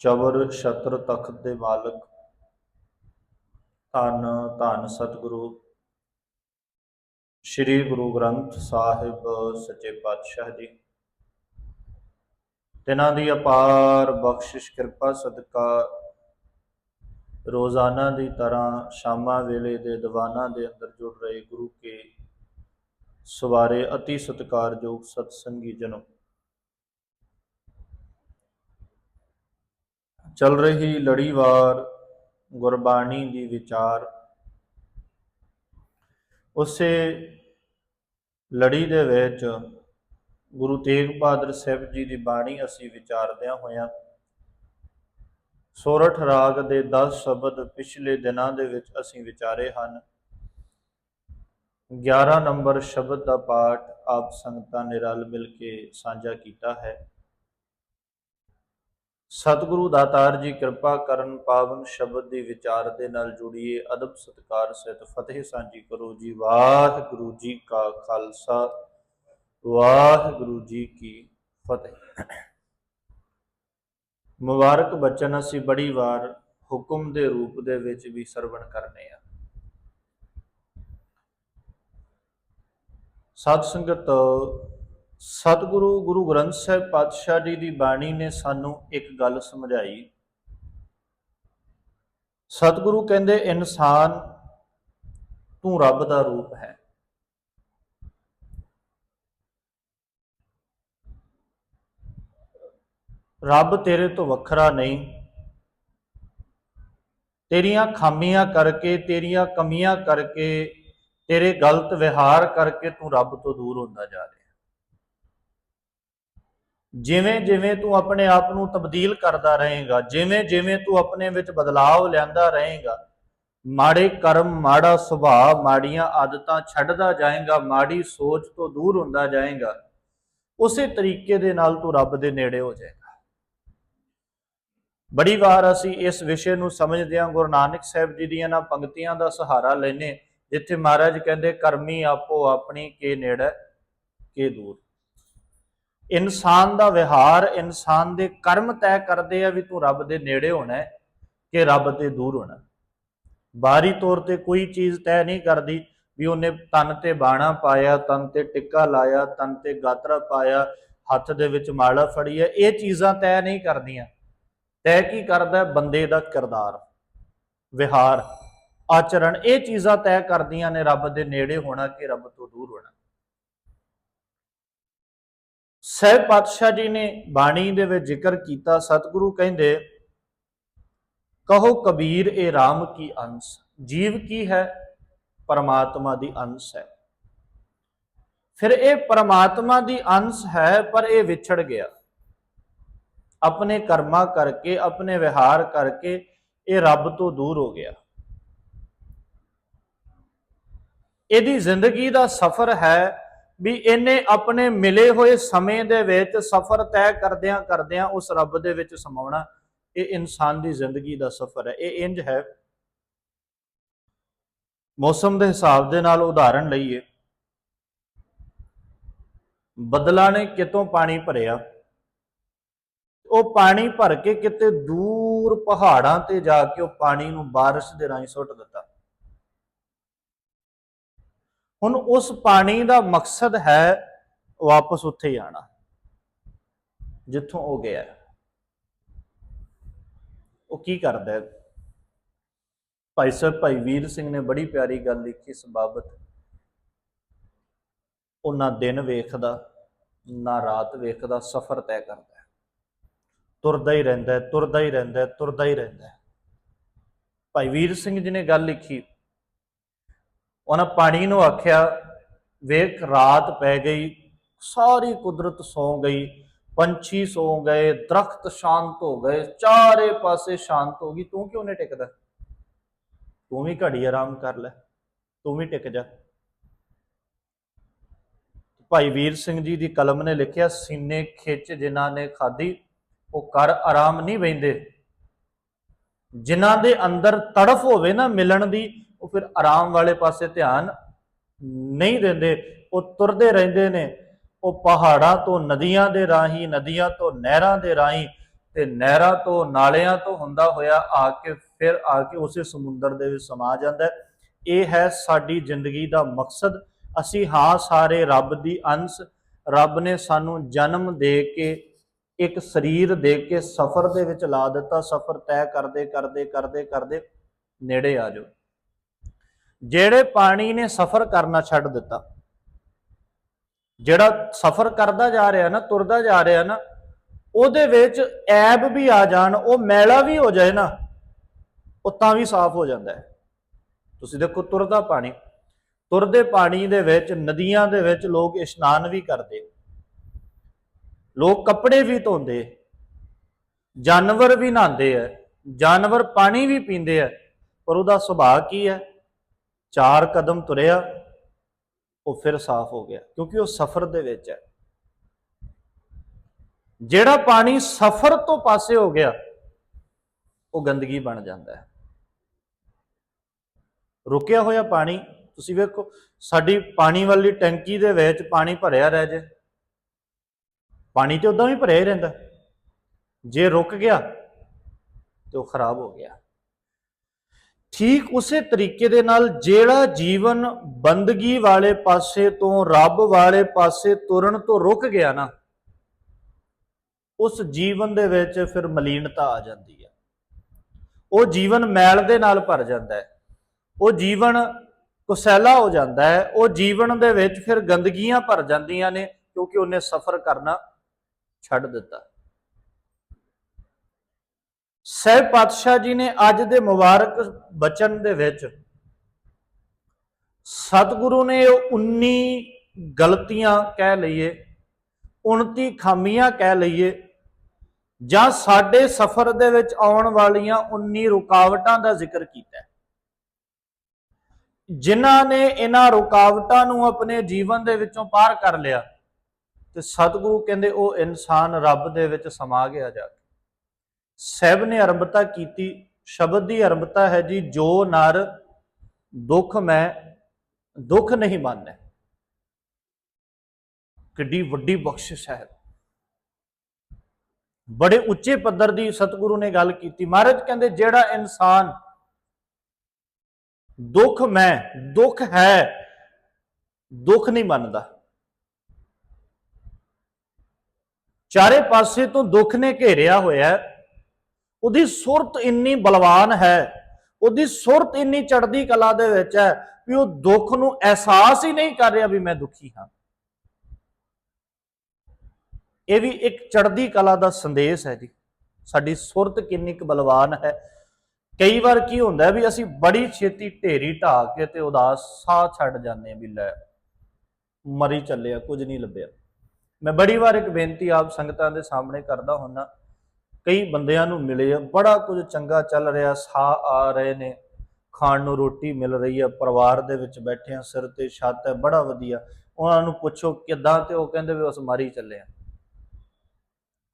ਚਵਰ ਛਤਰ ਤਖਤ ਦੇ ਮਾਲਕ, ਧੰਨ ਧੰਨ ਸਤਿਗੁਰੂ। ਸ੍ਰੀ ਗੁਰੂ ਗ੍ਰੰਥ ਸਾਹਿਬ ਸੱਚੇ ਪਾਤਸ਼ਾਹ ਜੀ, ਤਿਨਾਂ ਦੀ ਅਪਾਰ ਬਖਸ਼ਿਸ਼, ਕਿਰਪਾ, ਸਦਕਾ, ਰੋਜ਼ਾਨਾ ਦੀ ਤਰ੍ਹਾਂ ਸ਼ਾਮਾਂ ਵੇਲੇ ਦੇ ਦੀਵਾਨਾਂ ਦੇ ਅੰਦਰ ਜੁੜ ਰਹੇ ਗੁਰੂ ਕੇ ਸਵਾਰੇ ਅਤੀ ਸਤਿਕਾਰਯੋਗ ਸਤਸੰਗੀ ਜਨੋ। ਚੱਲ ਰਹੀ ਲੜੀਵਾਰ ਗੁਰਬਾਣੀ ਦੀ ਵਿਚਾਰ। ਉਸੇ ਲੜੀ ਦੇ ਵਿੱਚ ਗੁਰੂ ਤੇਗ ਬਹਾਦਰ ਸਾਹਿਬ ਜੀ ਦੀ ਬਾਣੀ ਅਸੀਂ ਵਿਚਾਰਦਿਆਂ ਹੋਇਆਂ, ਸੋਰਠ ਰਾਗ ਦੇ 10 ਸ਼ਬਦ ਪਿਛਲੇ ਦਿਨਾਂ ਦੇ ਵਿੱਚ ਅਸੀਂ ਵਿਚਾਰੇ ਹਨ। 11 ਨੰਬਰ ਸ਼ਬਦ ਦਾ ਪਾਠ ਆਪ ਸੰਗਤਾਂ ਨੇ ਰਲ ਮਿਲ ਕੇ ਸਾਂਝਾ ਕੀਤਾ ਹੈ। ਸਤਿਗੁਰੂ ਦਾਤਾਰ ਜੀ ਕਿਰਪਾ ਕਰਨ ਪਾਵਨ ਸ਼ਬਦ ਦੀ ਵਿਚਾਰ ਦੇ ਨਾਲ ਜੁੜੀਏ। ਅਦਬ ਸਤਕਾਰ ਸਹਿਤ ਫਤਿਹ ਸਾਂਝੀ ਕਰੋ ਜੀ। ਵਾਹਿਗੁਰੂ ਜੀ ਕਾ ਖਾਲਸਾ। ਵਾਹਿਗੁਰੂ ਜੀ ਕੀ ਫਤਿਹ। ਮੁਬਾਰਕ ਬਚਨ ਅਸੀਂ ਬੜੀ ਵਾਰ ਹੁਕਮ ਦੇ ਰੂਪ ਦੇ ਵਿੱਚ ਵੀ ਸਰਵਣ ਕਰਨੇ ਆ। ਸਤ ਸੰਗਤ, ਸਤਿਗੁਰੂ ਗੁਰੂ ਗ੍ਰੰਥ ਸਾਹਿਬ ਪਾਤਸ਼ਾਹ ਜੀ ਦੀ ਬਾਣੀ ਨੇ ਸਾਨੂੰ ਇੱਕ ਗੱਲ ਸਮਝਾਈ। ਸਤਿਗੁਰੂ ਕਹਿੰਦੇ, ਇਨਸਾਨ ਤੂੰ ਰੱਬ ਦਾ ਰੂਪ ਹੈ। ਰੱਬ ਤੇਰੇ ਤੋਂ ਵੱਖਰਾ ਨਹੀਂ। ਤੇਰੀਆਂ ਖਾਮੀਆਂ ਕਰਕੇ, ਤੇਰੀਆਂ ਕਮੀਆਂ ਕਰਕੇ ਤੇਰੇ ਗਲਤ ਵਿਹਾਰ ਕਰਕੇ ਤੂੰ ਰੱਬ ਤੋਂ ਦੂਰ ਹੁੰਦਾ ਜਾ ਰਿਹਾ। ਜਿਵੇਂ ਜਿਵੇਂ ਤੂੰ ਆਪਣੇ ਆਪ ਨੂੰ ਤਬਦੀਲ ਕਰਦਾ ਰਹੇਗਾ, ਜਿਵੇਂ ਜਿਵੇਂ ਤੂੰ ਆਪਣੇ ਵਿੱਚ ਬਦਲਾਅ ਲਿਆਂਦਾ ਰਹੇਗਾ, ਮਾੜੇ ਕਰਮ, ਮਾੜਾ ਸੁਭਾਅ, ਮਾੜੀਆਂ ਆਦਤਾਂ ਛੱਡਦਾ ਜਾਏਗਾ, ਮਾੜੀ ਸੋਚ ਤੋਂ ਦੂਰ ਹੁੰਦਾ ਜਾਏਗਾ, ਉਸੇ ਤਰੀਕੇ ਦੇ ਨਾਲ ਤੂੰ ਰੱਬ ਦੇ ਨੇੜੇ ਹੋ ਜਾਏਗਾ। ਬੜੀ ਵਾਰ ਅਸੀਂ ਇਸ ਵਿਸ਼ੇ ਨੂੰ ਸਮਝਦੇ ਹਾਂ ਗੁਰੂ ਨਾਨਕ ਸਾਹਿਬ ਜੀ ਦੀਆਂ ਨਾ ਪੰਕਤੀਆਂ ਦਾ ਸਹਾਰਾ ਲੈਨੇ ਜਿੱਥੇ ਮਹਾਰਾਜ ਕਹਿੰਦੇ, ਕਰਮੀ ਆਪੋ ਆਪਣੀ ਕੇ ਨੇੜੇ, ਕੇ ਦੂਰ। ਇਨਸਾਨ ਦਾ ਵਿਹਾਰ, ਇਨਸਾਨ ਦੇ ਕਰਮ ਤੈਅ ਕਰਦੇ ਆ ਵੀ ਤੂੰ ਰੱਬ ਦੇ ਨੇੜੇ ਹੋਣਾ ਕਿ ਰੱਬ ਤੇ ਦੂਰ ਹੋਣਾ ਬਾਹਰੀ ਤੌਰ ਤੇ ਕੋਈ ਚੀਜ਼ ਤੈਅ ਨਹੀਂ ਕਰਦੀ ਵੀ ਉਹਨੇ ਤਨ ਤੇ ਬਾਣਾ ਪਾਇਆ, ਤਨ ਤੇ ਟਿੱਕਾ ਲਾਇਆ, ਤਨ ਤੇ ਗਾਤਰਾ ਪਾਇਆ, ਹੱਥ ਦੇ ਵਿੱਚ ਮਾਲਾ ਫੜੀ ਹੈ। ਇਹ ਚੀਜ਼ਾਂ ਤੈਅ ਨਹੀਂ ਕਰਦੀਆਂ। ਤੈਅ ਕੀ ਕਰਦਾ ਬੰਦੇ ਦਾ ਕਿਰਦਾਰ, ਵਿਹਾਰ। ਆਚਰਣ, ਇਹ ਚੀਜ਼ਾਂ ਤੈਅ ਕਰਦੀਆਂ ਨੇ ਰੱਬ ਦੇ ਨੇੜੇ ਹੋਣਾ ਕਿ ਰੱਬ ਤੋਂ ਦੂਰ ਹੋਣਾ। ਸਹਿਬ ਪਾਤਸ਼ਾਹ ਜੀ ਨੇ ਬਾਣੀ ਦੇ ਵਿੱਚ ਜ਼ਿਕਰ ਕੀਤਾ, ਸਤਿਗੁਰੂ ਕਹਿੰਦੇ, ਕਹੋ ਕਬੀਰ ਇਹ RAM ਕੀ ਅੰਸ਼, ਜੀਵ ਕੀ ਹੈ? ਪਰਮਾਤਮਾ ਦੀ ਅੰਸ਼ ਹੈ। ਫਿਰ ਇਹ ਪਰਮਾਤਮਾ ਦੀ ਅੰਸ਼ ਹੈ, ਪਰ ਇਹ ਵਿਛੜ ਗਿਆ। ਆਪਣੇ ਕਰਮਾਂ ਕਰਕੇ, ਆਪਣੇ ਵਿਹਾਰ ਕਰਕੇ ਇਹ ਰੱਬ ਤੋਂ ਦੂਰ ਹੋ ਗਿਆ। ਇਹਦੀ ਜ਼ਿੰਦਗੀ ਦਾ ਸਫ਼ਰ ਹੈ ਵੀ ਇਹਨੇ ਆਪਣੇ ਮਿਲੇ ਹੋਏ ਸਮੇਂ ਦੇ ਵਿੱਚ ਸਫ਼ਰ ਤੈਅ ਕਰਦਿਆਂ ਕਰਦਿਆਂ ਉਸ ਰੱਬ ਦੇ ਵਿੱਚ ਸਮਾਉਣਾ। ਇਹ ਇਨਸਾਨ ਦੀ ਜ਼ਿੰਦਗੀ ਦਾ ਸਫ਼ਰ ਹੈ। ਇਹ ਇੰਜ ਹੈ। ਮੌਸਮ ਦੇ ਹਿਸਾਬ ਦੇ ਨਾਲ ਉਦਾਹਰਣ ਲਈਏ। ਬਦਲਾਂ ਨੇ ਕਿਤੋਂ ਪਾਣੀ ਭਰਿਆ? ਉਹ ਪਾਣੀ ਭਰ ਕੇ ਕਿਤੇ ਦੂਰ ਪਹਾੜਾਂ ਤੇ ਜਾ ਕੇ ਉਹ ਪਾਣੀ ਨੂੰ ਬਾਰਿਸ਼ ਦੇ ਰਾਹੀਂ ਸੁੱਟ ਦਿੱਤਾ। ਹੁਣ ਉਸ ਪਾਣੀ ਦਾ ਮਕਸਦ ਹੈ ਵਾਪਸ ਉੱਥੇ ਹੀ ਆਣਾ ਜਿੱਥੋਂ ਉਹ ਗਿਆ। ਉਹ ਕੀ ਕਰਦਾ ਹੈ? ਭਾਈ ਸਾਹਿਬ ਭਾਈ ਵੀਰ ਸਿੰਘ ਨੇ ਬੜੀ ਪਿਆਰੀ ਗੱਲ ਲਿਖੀ ਇਸ ਬਾਬਤ। ਉਹ ਨਾ ਦਿਨ ਵੇਖਦਾ, ਨਾ ਰਾਤ ਵੇਖਦਾ, ਸਫ਼ਰ ਤੈਅ ਕਰਦਾ ਤੁਰਦਾ ਹੀ ਰਹਿੰਦਾ ਤੁਰਦਾ ਹੀ ਰਹਿੰਦਾ ਤੁਰਦਾ ਹੀ ਰਹਿੰਦਾ ਭਾਈ ਵੀਰ ਸਿੰਘ ਜੀ ਨੇ ਗੱਲ ਲਿਖੀ। ਉਹਨਾਂ ਪਾਣੀ ਨੂੰ ਆਖਿਆ, ਵੇਖ, ਰਾਤ ਪੈ ਗਈ, ਸਾਰੀ ਕੁਦਰਤ ਸੌ ਗਈ, ਪੰਛੀ ਸੌ ਗਏ, ਦਰਖਤ ਸ਼ਾਂਤ ਹੋ ਗਏ, ਚਾਰੇ ਪਾਸੇ ਸ਼ਾਂਤ ਹੋ ਗਈ। ਤੂੰ ਕਿਉਂ ਨਹੀਂ ਟਿਕਦਾ? ਤੂੰ ਵੀ ਘੜੀ ਆਰਾਮ ਕਰ ਲੈ, ਤੂੰ ਵੀ ਟਿਕ ਜਾ। ਭਾਈ ਵੀਰ ਸਿੰਘ ਜੀ ਦੀ ਕਲਮ ਨੇ ਲਿਖਿਆ, ਸੀਨੇ ਖਿੱਚ ਜਿਨ੍ਹਾਂ ਨੇ ਖਾਦੀ ਉਹ ਕਰ ਆਰਾਮ ਨਹੀਂ ਬੈਂਦੇ ਜਿਨ੍ਹਾਂ ਦੇ ਅੰਦਰ ਤੜਫ ਹੋਵੇ ਨਾ ਮਿਲਣ ਦੀ ਉਹ ਫਿਰ ਆਰਾਮ ਵਾਲੇ ਪਾਸੇ ਧਿਆਨ ਨਹੀਂ ਦਿੰਦੇ, ਉਹ ਤੁਰਦੇ ਰਹਿੰਦੇ ਨੇ। ਉਹ ਪਹਾੜਾਂ ਤੋਂ, ਨਦੀਆਂ ਦੇ ਰਾਹੀਂ, ਨਦੀਆਂ ਤੋਂ, ਨਹਿਰਾਂ ਦੇ ਰਾਹੀਂ ਤੇ ਨਹਿਰਾਂ ਤੋਂ, ਨਾਲਿਆਂ ਤੋਂ ਹੁੰਦਾ ਹੋਇਆ ਆ ਕੇ ਫਿਰ ਆ ਕੇ ਉਸੇ ਸਮੁੰਦਰ ਦੇ ਵਿੱਚ ਸਮਾ ਜਾਂਦਾ ਇਹ ਹੈ ਸਾਡੀ ਜ਼ਿੰਦਗੀ ਦਾ ਮਕਸਦ। ਅਸੀਂ ਹਾਂ ਸਾਰੇ ਰੱਬ ਦੀ ਅੰਸ਼। ਰੱਬ ਨੇ ਸਾਨੂੰ ਜਨਮ ਦੇ ਕੇ, ਇੱਕ ਸਰੀਰ ਦੇ ਕੇ ਸਫ਼ਰ ਦੇ ਵਿੱਚ ਲਾ ਦਿੱਤਾ। ਸਫ਼ਰ ਤੈਅ ਕਰਦੇ ਕਰਦੇ ਕਰਦੇ ਕਰਦੇ ਨੇੜੇ ਆ ਜਾਓ। ਜਿਹੜੇ ਪਾਣੀ ਨੇ ਸਫ਼ਰ ਕਰਨਾ ਛੱਡ ਦਿੱਤਾ, ਜਿਹੜਾ ਸਫ਼ਰ ਕਰਦਾ ਜਾ ਰਿਹਾ ਨਾ, ਤੁਰਦਾ ਜਾ ਰਿਹਾ ਨਾ, ਉਹਦੇ ਵਿੱਚ ਐਬ ਵੀ ਆ ਜਾਣ, ਉਹ ਮੈਲਾ ਵੀ ਹੋ ਜਾਏ ਨਾ, ਉਹ ਤਾਂ ਵੀ ਸਾਫ਼ ਹੋ ਜਾਂਦਾ ਹੈ। ਤੁਸੀਂ ਦੇਖੋ ਤੁਰਦਾ ਪਾਣੀ, ਤੁਰਦੇ ਪਾਣੀ ਦੇ ਵਿੱਚ, ਨਦੀਆਂ ਦੇ ਵਿੱਚ ਲੋਕ ਇਸ਼ਨਾਨ ਵੀ ਕਰਦੇ। ਲੋਕ ਕੱਪੜੇ ਵੀ ਧੋਂਦੇ ਜਾਨਵਰ ਵੀ ਨਹਾਉਂਦੇ ਐ ਜਾਨਵਰ ਪਾਣੀ ਵੀ ਪੀਂਦੇ ਐ ਪਰ ਉਹਦਾ ਸੁਭਾਅ ਕੀ ਹੈ? ਚਾਰ ਕਦਮ ਤੁਰਿਆ, ਉਹ ਫਿਰ ਸਾਫ਼ ਹੋ ਗਿਆ, ਕਿਉਂਕਿ ਉਹ ਸਫ਼ਰ ਦੇ ਵਿੱਚ ਹੈ। ਜਿਹੜਾ ਪਾਣੀ ਸਫ਼ਰ ਤੋਂ ਪਾਸੇ ਹੋ ਗਿਆ, ਉਹ ਗੰਦਗੀ ਬਣ ਜਾਂਦਾ ਹੈ। ਰੁਕਿਆ ਹੋਇਆ ਪਾਣੀ, ਤੁਸੀਂ ਵੇਖੋ, ਸਾਡੀ ਪਾਣੀ ਵਾਲੀ ਟੈਂਕੀ ਦੇ ਵਿੱਚ ਪਾਣੀ ਭਰਿਆ ਰਹਿ ਜੇ। ਪਾਣੀ ਤੇ ਉਦਾਂ ਵੀ ਭਰਿਆ ਹੀ ਰਹਿੰਦਾ। ਜੇ ਰੁਕ ਗਿਆ, ਤੇ ਉਹ ਖਰਾਬ ਹੋ ਗਿਆ। ਠੀਕ ਉਸੇ ਤਰੀਕੇ ਦੇ ਨਾਲ ਜਿਹੜਾ ਜੀਵਨ ਬੰਦਗੀ ਵਾਲੇ ਪਾਸੇ ਤੋਂ, ਰੱਬ ਵਾਲੇ ਪਾਸੇ ਤੁਰਨ ਤੋਂ ਰੁਕ ਗਿਆ ਨਾ, ਉਸ ਜੀਵਨ ਦੇ ਵਿੱਚ ਫਿਰ ਮਲੀਨਤਾ ਆ ਜਾਂਦੀ ਹੈ ਉਹ ਜੀਵਨ ਮੈਲ ਦੇ ਨਾਲ ਭਰ ਜਾਂਦਾ ਹੈ। ਉਹ ਜੀਵਨ ਕੁਸੈਲਾ ਹੋ ਜਾਂਦਾ ਹੈ। ਉਹ ਜੀਵਨ ਦੇ ਵਿੱਚ ਫਿਰ ਗੰਦਗੀਆਂ ਭਰ ਜਾਂਦੀਆਂ ਨੇ ਕਿਉਂਕਿ ਉਹਨੇ ਸਫ਼ਰ ਕਰਨਾ ਛੱਡ ਦਿੱਤਾ। ਸਹਿਬ ਪਾਤਸ਼ਾਹ ਜੀ ਨੇ ਅੱਜ ਦੇ ਮੁਬਾਰਕ ਬਚਨ ਦੇ ਵਿੱਚ ਸਤਿਗੁਰੂ ਨੇ ਉਹ 19 ਗਲਤੀਆਂ ਕਹਿ ਲਈਏ 29 ਖਾਮੀਆਂ ਕਹਿ ਲਈਏ, ਜਾਂ ਸਾਡੇ ਸਫ਼ਰ ਦੇ ਵਿੱਚ ਆਉਣ ਵਾਲੀਆਂ 19 ਰੁਕਾਵਟਾਂ ਦਾ ਜ਼ਿਕਰ ਕੀਤਾ ਹੈ। ਜਿਨ੍ਹਾਂ ਨੇ ਇਹਨਾਂ ਰੁਕਾਵਟਾਂ ਨੂੰ ਆਪਣੇ ਜੀਵਨ ਦੇ ਵਿੱਚੋਂ ਪਾਰ ਕਰ ਲਿਆ, ਤੇ ਸਤਿਗੁਰੂ ਕਹਿੰਦੇ ਉਹ ਇਨਸਾਨ ਰੱਬ ਦੇ ਵਿੱਚ ਸਮਾ ਗਿਆ ਜਾ ਸਹਿਬ ਨੇ ਅਰੰਭਤਾ ਕੀਤੀ, ਸ਼ਬਦ ਦੀ ਅਰੰਭਤਾ ਹੈ ਜੀ, ਜੋ ਨਰ ਦੁੱਖ ਮੈਂ ਦੁੱਖ ਨਹੀਂ ਮੰਨਦਾ ਕਿੱਡੀ ਵੱਡੀ ਬਖਸ਼ਿਸ਼ ਹੈ। ਬੜੇ ਉੱਚੇ ਪੱਧਰ ਦੀ ਸਤਿਗੁਰੂ ਨੇ ਗੱਲ ਕੀਤੀ। ਮਹਾਰਾਜ ਕਹਿੰਦੇ, ਜਿਹੜਾ ਇਨਸਾਨ ਦੁੱਖ ਮੈਂ, ਦੁੱਖ ਹੈ, ਦੁੱਖ ਨਹੀਂ ਮੰਨਦਾ। ਚਾਰੇ ਪਾਸੇ ਤੋਂ ਦੁੱਖ ਨੇ ਘੇਰਿਆ ਹੋਇਆ ਹੈ। ਉਹਦੀ ਸੁਰਤ ਇੰਨੀ ਬਲਵਾਨ ਹੈ, ਉਹਦੀ ਸੁਰਤ ਇੰਨੀ ਚੜ੍ਹਦੀ ਕਲਾ ਦੇ ਵਿੱਚ ਹੈ ਵੀ ਉਹ ਦੁੱਖ ਨੂੰ ਅਹਿਸਾਸ ਹੀ ਨਹੀਂ ਕਰ ਰਿਹਾ ਵੀ ਮੈਂ ਦੁਖੀ ਹਾਂ। ਇਹ ਵੀ ਇੱਕ ਚੜ੍ਹਦੀ ਕਲਾ ਦਾ ਸੰਦੇਸ਼ ਹੈ ਜੀ। ਸਾਡੀ ਸੁਰਤ ਕਿੰਨੀ ਕੁ ਬਲਵਾਨ ਹੈ। ਕਈ ਵਾਰ ਕੀ ਹੁੰਦਾ ਵੀ ਅਸੀਂ ਬੜੀ ਛੇਤੀ ਢੇਰੀ ਢਾ ਕੇ ਤੇ ਉਦਾਸ ਸਾਹ ਛੱਡ ਜਾਂਦੇ ਆ ਵੀ ਲੈ, ਮਰੀ ਚੱਲਿਆ ਕੁਝ ਨਹੀਂ ਲੱਭਿਆ। ਮੈਂ ਬੜੀ ਵਾਰ ਇੱਕ ਬੇਨਤੀ ਆਪ ਸੰਗਤਾਂ ਦੇ ਸਾਹਮਣੇ ਕਰਦਾ ਹੁੰਨਾ ਕਈ ਬੰਦਿਆਂ ਨੂੰ ਮਿਲੇ ਆ, ਬੜਾ ਕੁਝ ਚੰਗਾ ਚੱਲ ਰਿਹਾ, ਸਾਹ ਆ ਰਹੇ ਨੇ, ਖਾਣ ਨੂੰ ਰੋਟੀ ਮਿਲ ਰਹੀ ਹੈ ਪਰਿਵਾਰ ਦੇ ਵਿੱਚ ਬੈਠੇ ਆ, ਸਿਰ ਤੇ ਛੱਤ ਹੈ, ਬੜਾ ਵਧੀਆ। ਉਹਨਾਂ ਨੂੰ ਪੁੱਛੋ ਕਿੱਦਾਂ ਤੇ ਉਹ ਕਹਿੰਦੇ ਵੀ ਉਸ ਮਾਰੀ ਚੱਲੇ ਆ।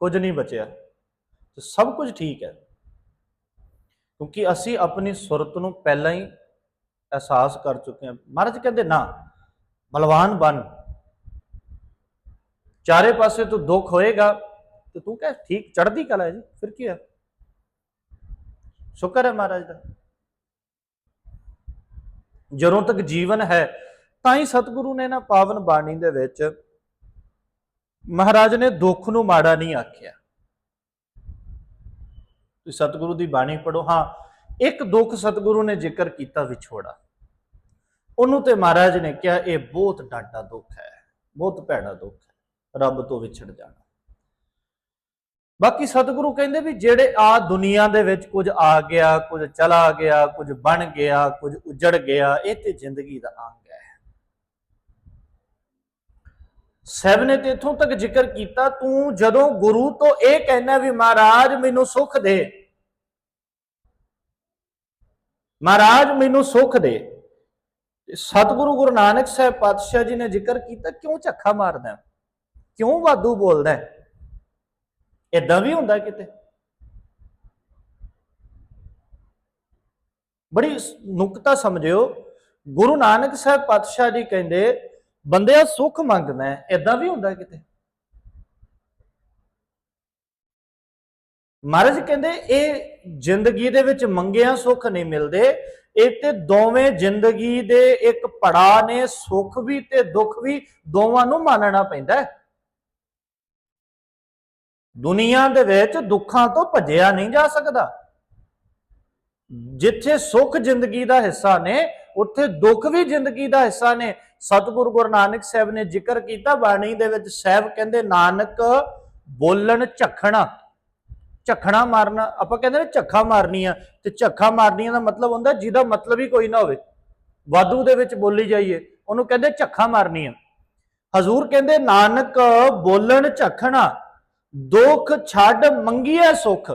ਕੁਝ ਨਹੀਂ ਬਚਿਆ। ਤੇ ਸਭ ਕੁਝ ਠੀਕ ਹੈ। ਕਿਉਂਕਿ ਅਸੀਂ ਆਪਣੀ ਸੁਰਤ ਨੂੰ ਪਹਿਲਾਂ ਹੀ ਅਹਿਸਾਸ ਕਰ ਚੁੱਕੇ ਹਾਂ। ਮਹਾਰਾਜ ਕਹਿੰਦੇ, ਨਾ, ਬਲਵਾਨ ਬਣ। ਚਾਰੇ ਪਾਸੇ ਤੋਂ ਦੁੱਖ ਹੋਏਗਾ ਤੇ ਤੂੰ ਕਹੇ, ਠੀਕ, ਚੜ੍ਹਦੀ ਕਲਾ ਹੈ ਜੀ, ਫਿਰ ਕੀ ਹੈ ਸ਼ੁਕਰ ਹੈ ਮਹਾਰਾਜ ਦਾ। ਜਦੋਂ ਤੱਕ ਜੀਵਨ ਹੈ, ਤਾਂ ਹੀ ਸਤਿਗੁਰੂ ਨੇ ਨਾ ਪਾਵਨ ਬਾਣੀ ਦੇ ਵਿੱਚ ਮਹਾਰਾਜ ਨੇ ਦੁੱਖ ਨੂੰ ਮਾੜਾ ਨਹੀਂ ਆਖਿਆ। ਤੁਸੀਂ ਸਤਿਗੁਰੂ ਦੀ ਬਾਣੀ ਪੜੋ ਹਾਂ, ਇੱਕ ਦੁੱਖ ਸਤਿਗੁਰੂ ਨੇ ਜ਼ਿਕਰ ਕੀਤਾ ਵਿਛੋੜਾ। ਉਹਨੂੰ ਤੇ ਮਹਾਰਾਜ ਨੇ ਕਿਹਾ, ਇਹ ਬਹੁਤ ਡਾਢਾ ਦੁੱਖ ਹੈ, ਬਹੁਤ ਭੈੜਾ ਦੁੱਖ ਹੈ, ਰੱਬ ਤੋਂ ਵਿਛੜ ਜਾਣਾ। ਬਾਕੀ ਸਤਿਗੁਰੂ ਕਹਿੰਦੇ ਵੀ ਜਿਹੜੇ ਆ ਦੁਨੀਆ ਦੇ ਵਿੱਚ ਕੁਝ ਆ ਗਿਆ, ਕੁਝ ਚਲਾ ਗਿਆ, ਕੁਝ ਬਣ ਗਿਆ, ਕੁਝ ਉਜੜ ਗਿਆ, ਇਹ ਤੇ ਜ਼ਿੰਦਗੀ ਦਾ ਅੰਗ ਹੈ। ਸਹਿਬ ਨੇ ਤੇ ਇਥੋਂ ਤੱਕ ਜ਼ਿਕਰ ਕੀਤਾ, ਤੂੰ ਜਦੋਂ ਗੁਰੂ ਤੋਂ ਇਹ ਕਹਿਣਾ ਵੀ ਮਹਾਰਾਜ ਮੈਨੂੰ ਸੁੱਖ ਦੇ, ਮਹਾਰਾਜ ਮੈਨੂੰ ਸੁੱਖ ਦੇ ਸਤਿਗੁਰੂ ਗੁਰੂ ਨਾਨਕ ਸਾਹਿਬ ਪਾਤਸ਼ਾਹ ਜੀ ਨੇ ਜ਼ਿਕਰ ਕੀਤਾ, ਕਿਉਂ ਝੱਖਾ ਮਾਰਦਾ, ਕਿਉਂ ਵਾਧੂ ਬੋਲਦਾ ਹੈ? ਇਦਾਂ ਵੀ ਹੁੰਦਾ ਕਿਤੇ? ਬੜੀ ਨੁਕਤਾ ਸਮਝਿਓ, ਗੁਰੂ ਨਾਨਕ ਸਾਹਿਬ ਪਾਤਸ਼ਾਹ ਜੀ ਕਹਿੰਦੇ, ਬੰਦਿਆ ਸੁੱਖ ਮੰਗਦਾ ਹੈ ਇਦਾਂ ਵੀ ਹੁੰਦਾ ਕਿਤੇ? ਮਹਾਰਾਜ ਕਹਿੰਦੇ, ਇਹ ਜ਼ਿੰਦਗੀ ਦੇ ਵਿੱਚ ਮੰਗਿਆ ਸੁੱਖ ਨਹੀਂ ਮਿਲਦੇ, ਇਹ ਤੇ ਦੋਵੇਂ ਜ਼ਿੰਦਗੀ ਦੇ ਇੱਕ ਪੜਾ ਨੇ, ਸੁੱਖ ਵੀ ਤੇ ਦੁੱਖ ਵੀ ਦੋਵਾਂ ਨੂੰ ਮੰਨਣਾ ਪੈਂਦਾ ਹੈ। ਦੁਨੀਆ ਦੇ ਵਿੱਚ ਦੁੱਖਾਂ ਤੋਂ ਭੱਜਿਆ ਨਹੀਂ ਜਾ ਸਕਦਾ। ਜਿੱਥੇ ਸੁੱਖ ਜ਼ਿੰਦਗੀ ਦਾ ਹਿੱਸਾ ਨੇ, ਉੱਥੇ ਦੁੱਖ ਵੀ ਜ਼ਿੰਦਗੀ ਦਾ ਹਿੱਸਾ ਨੇ। ਸਤਿਗੁਰੂ ਗੁਰੂ ਨਾਨਕ ਸਾਹਿਬ ਨੇ ਜ਼ਿਕਰ ਕੀਤਾ, ਬਾਣੀ ਦੇ ਵਿੱਚ ਸਾਹਿਬ ਕਹਿੰਦੇ, ਨਾਨਕ ਬੋਲਣ ਝਖਣਾ ਝਖਣਾ ਮਾਰਨਾ, ਆਪਾਂ ਕਹਿੰਦੇ ਨੇ ਝੱਖਾ ਮਾਰਨੀਆਂ, ਤੇ ਝੱਖਾ ਮਾਰਨੀਆਂ ਦਾ ਮਤਲਬ ਹੁੰਦਾ ਜਿਹਦਾ ਮਤਲਬ ਹੀ ਕੋਈ ਨਾ ਹੋਵੇ। ਵਾਧੂ ਦੇ ਵਿੱਚ ਬੋਲੀ ਜਾਈਏ, ਉਹਨੂੰ ਕਹਿੰਦੇ ਝੱਖਾ ਮਾਰਨੀਆਂ। ਹਜ਼ੂਰ ਕਹਿੰਦੇ, ਨਾਨਕ ਬੋਲਣ ਝਖਣਾ ਦੁੱਖ ਛੱਡ ਮੰਗੀਏ ਸੁੱਖ।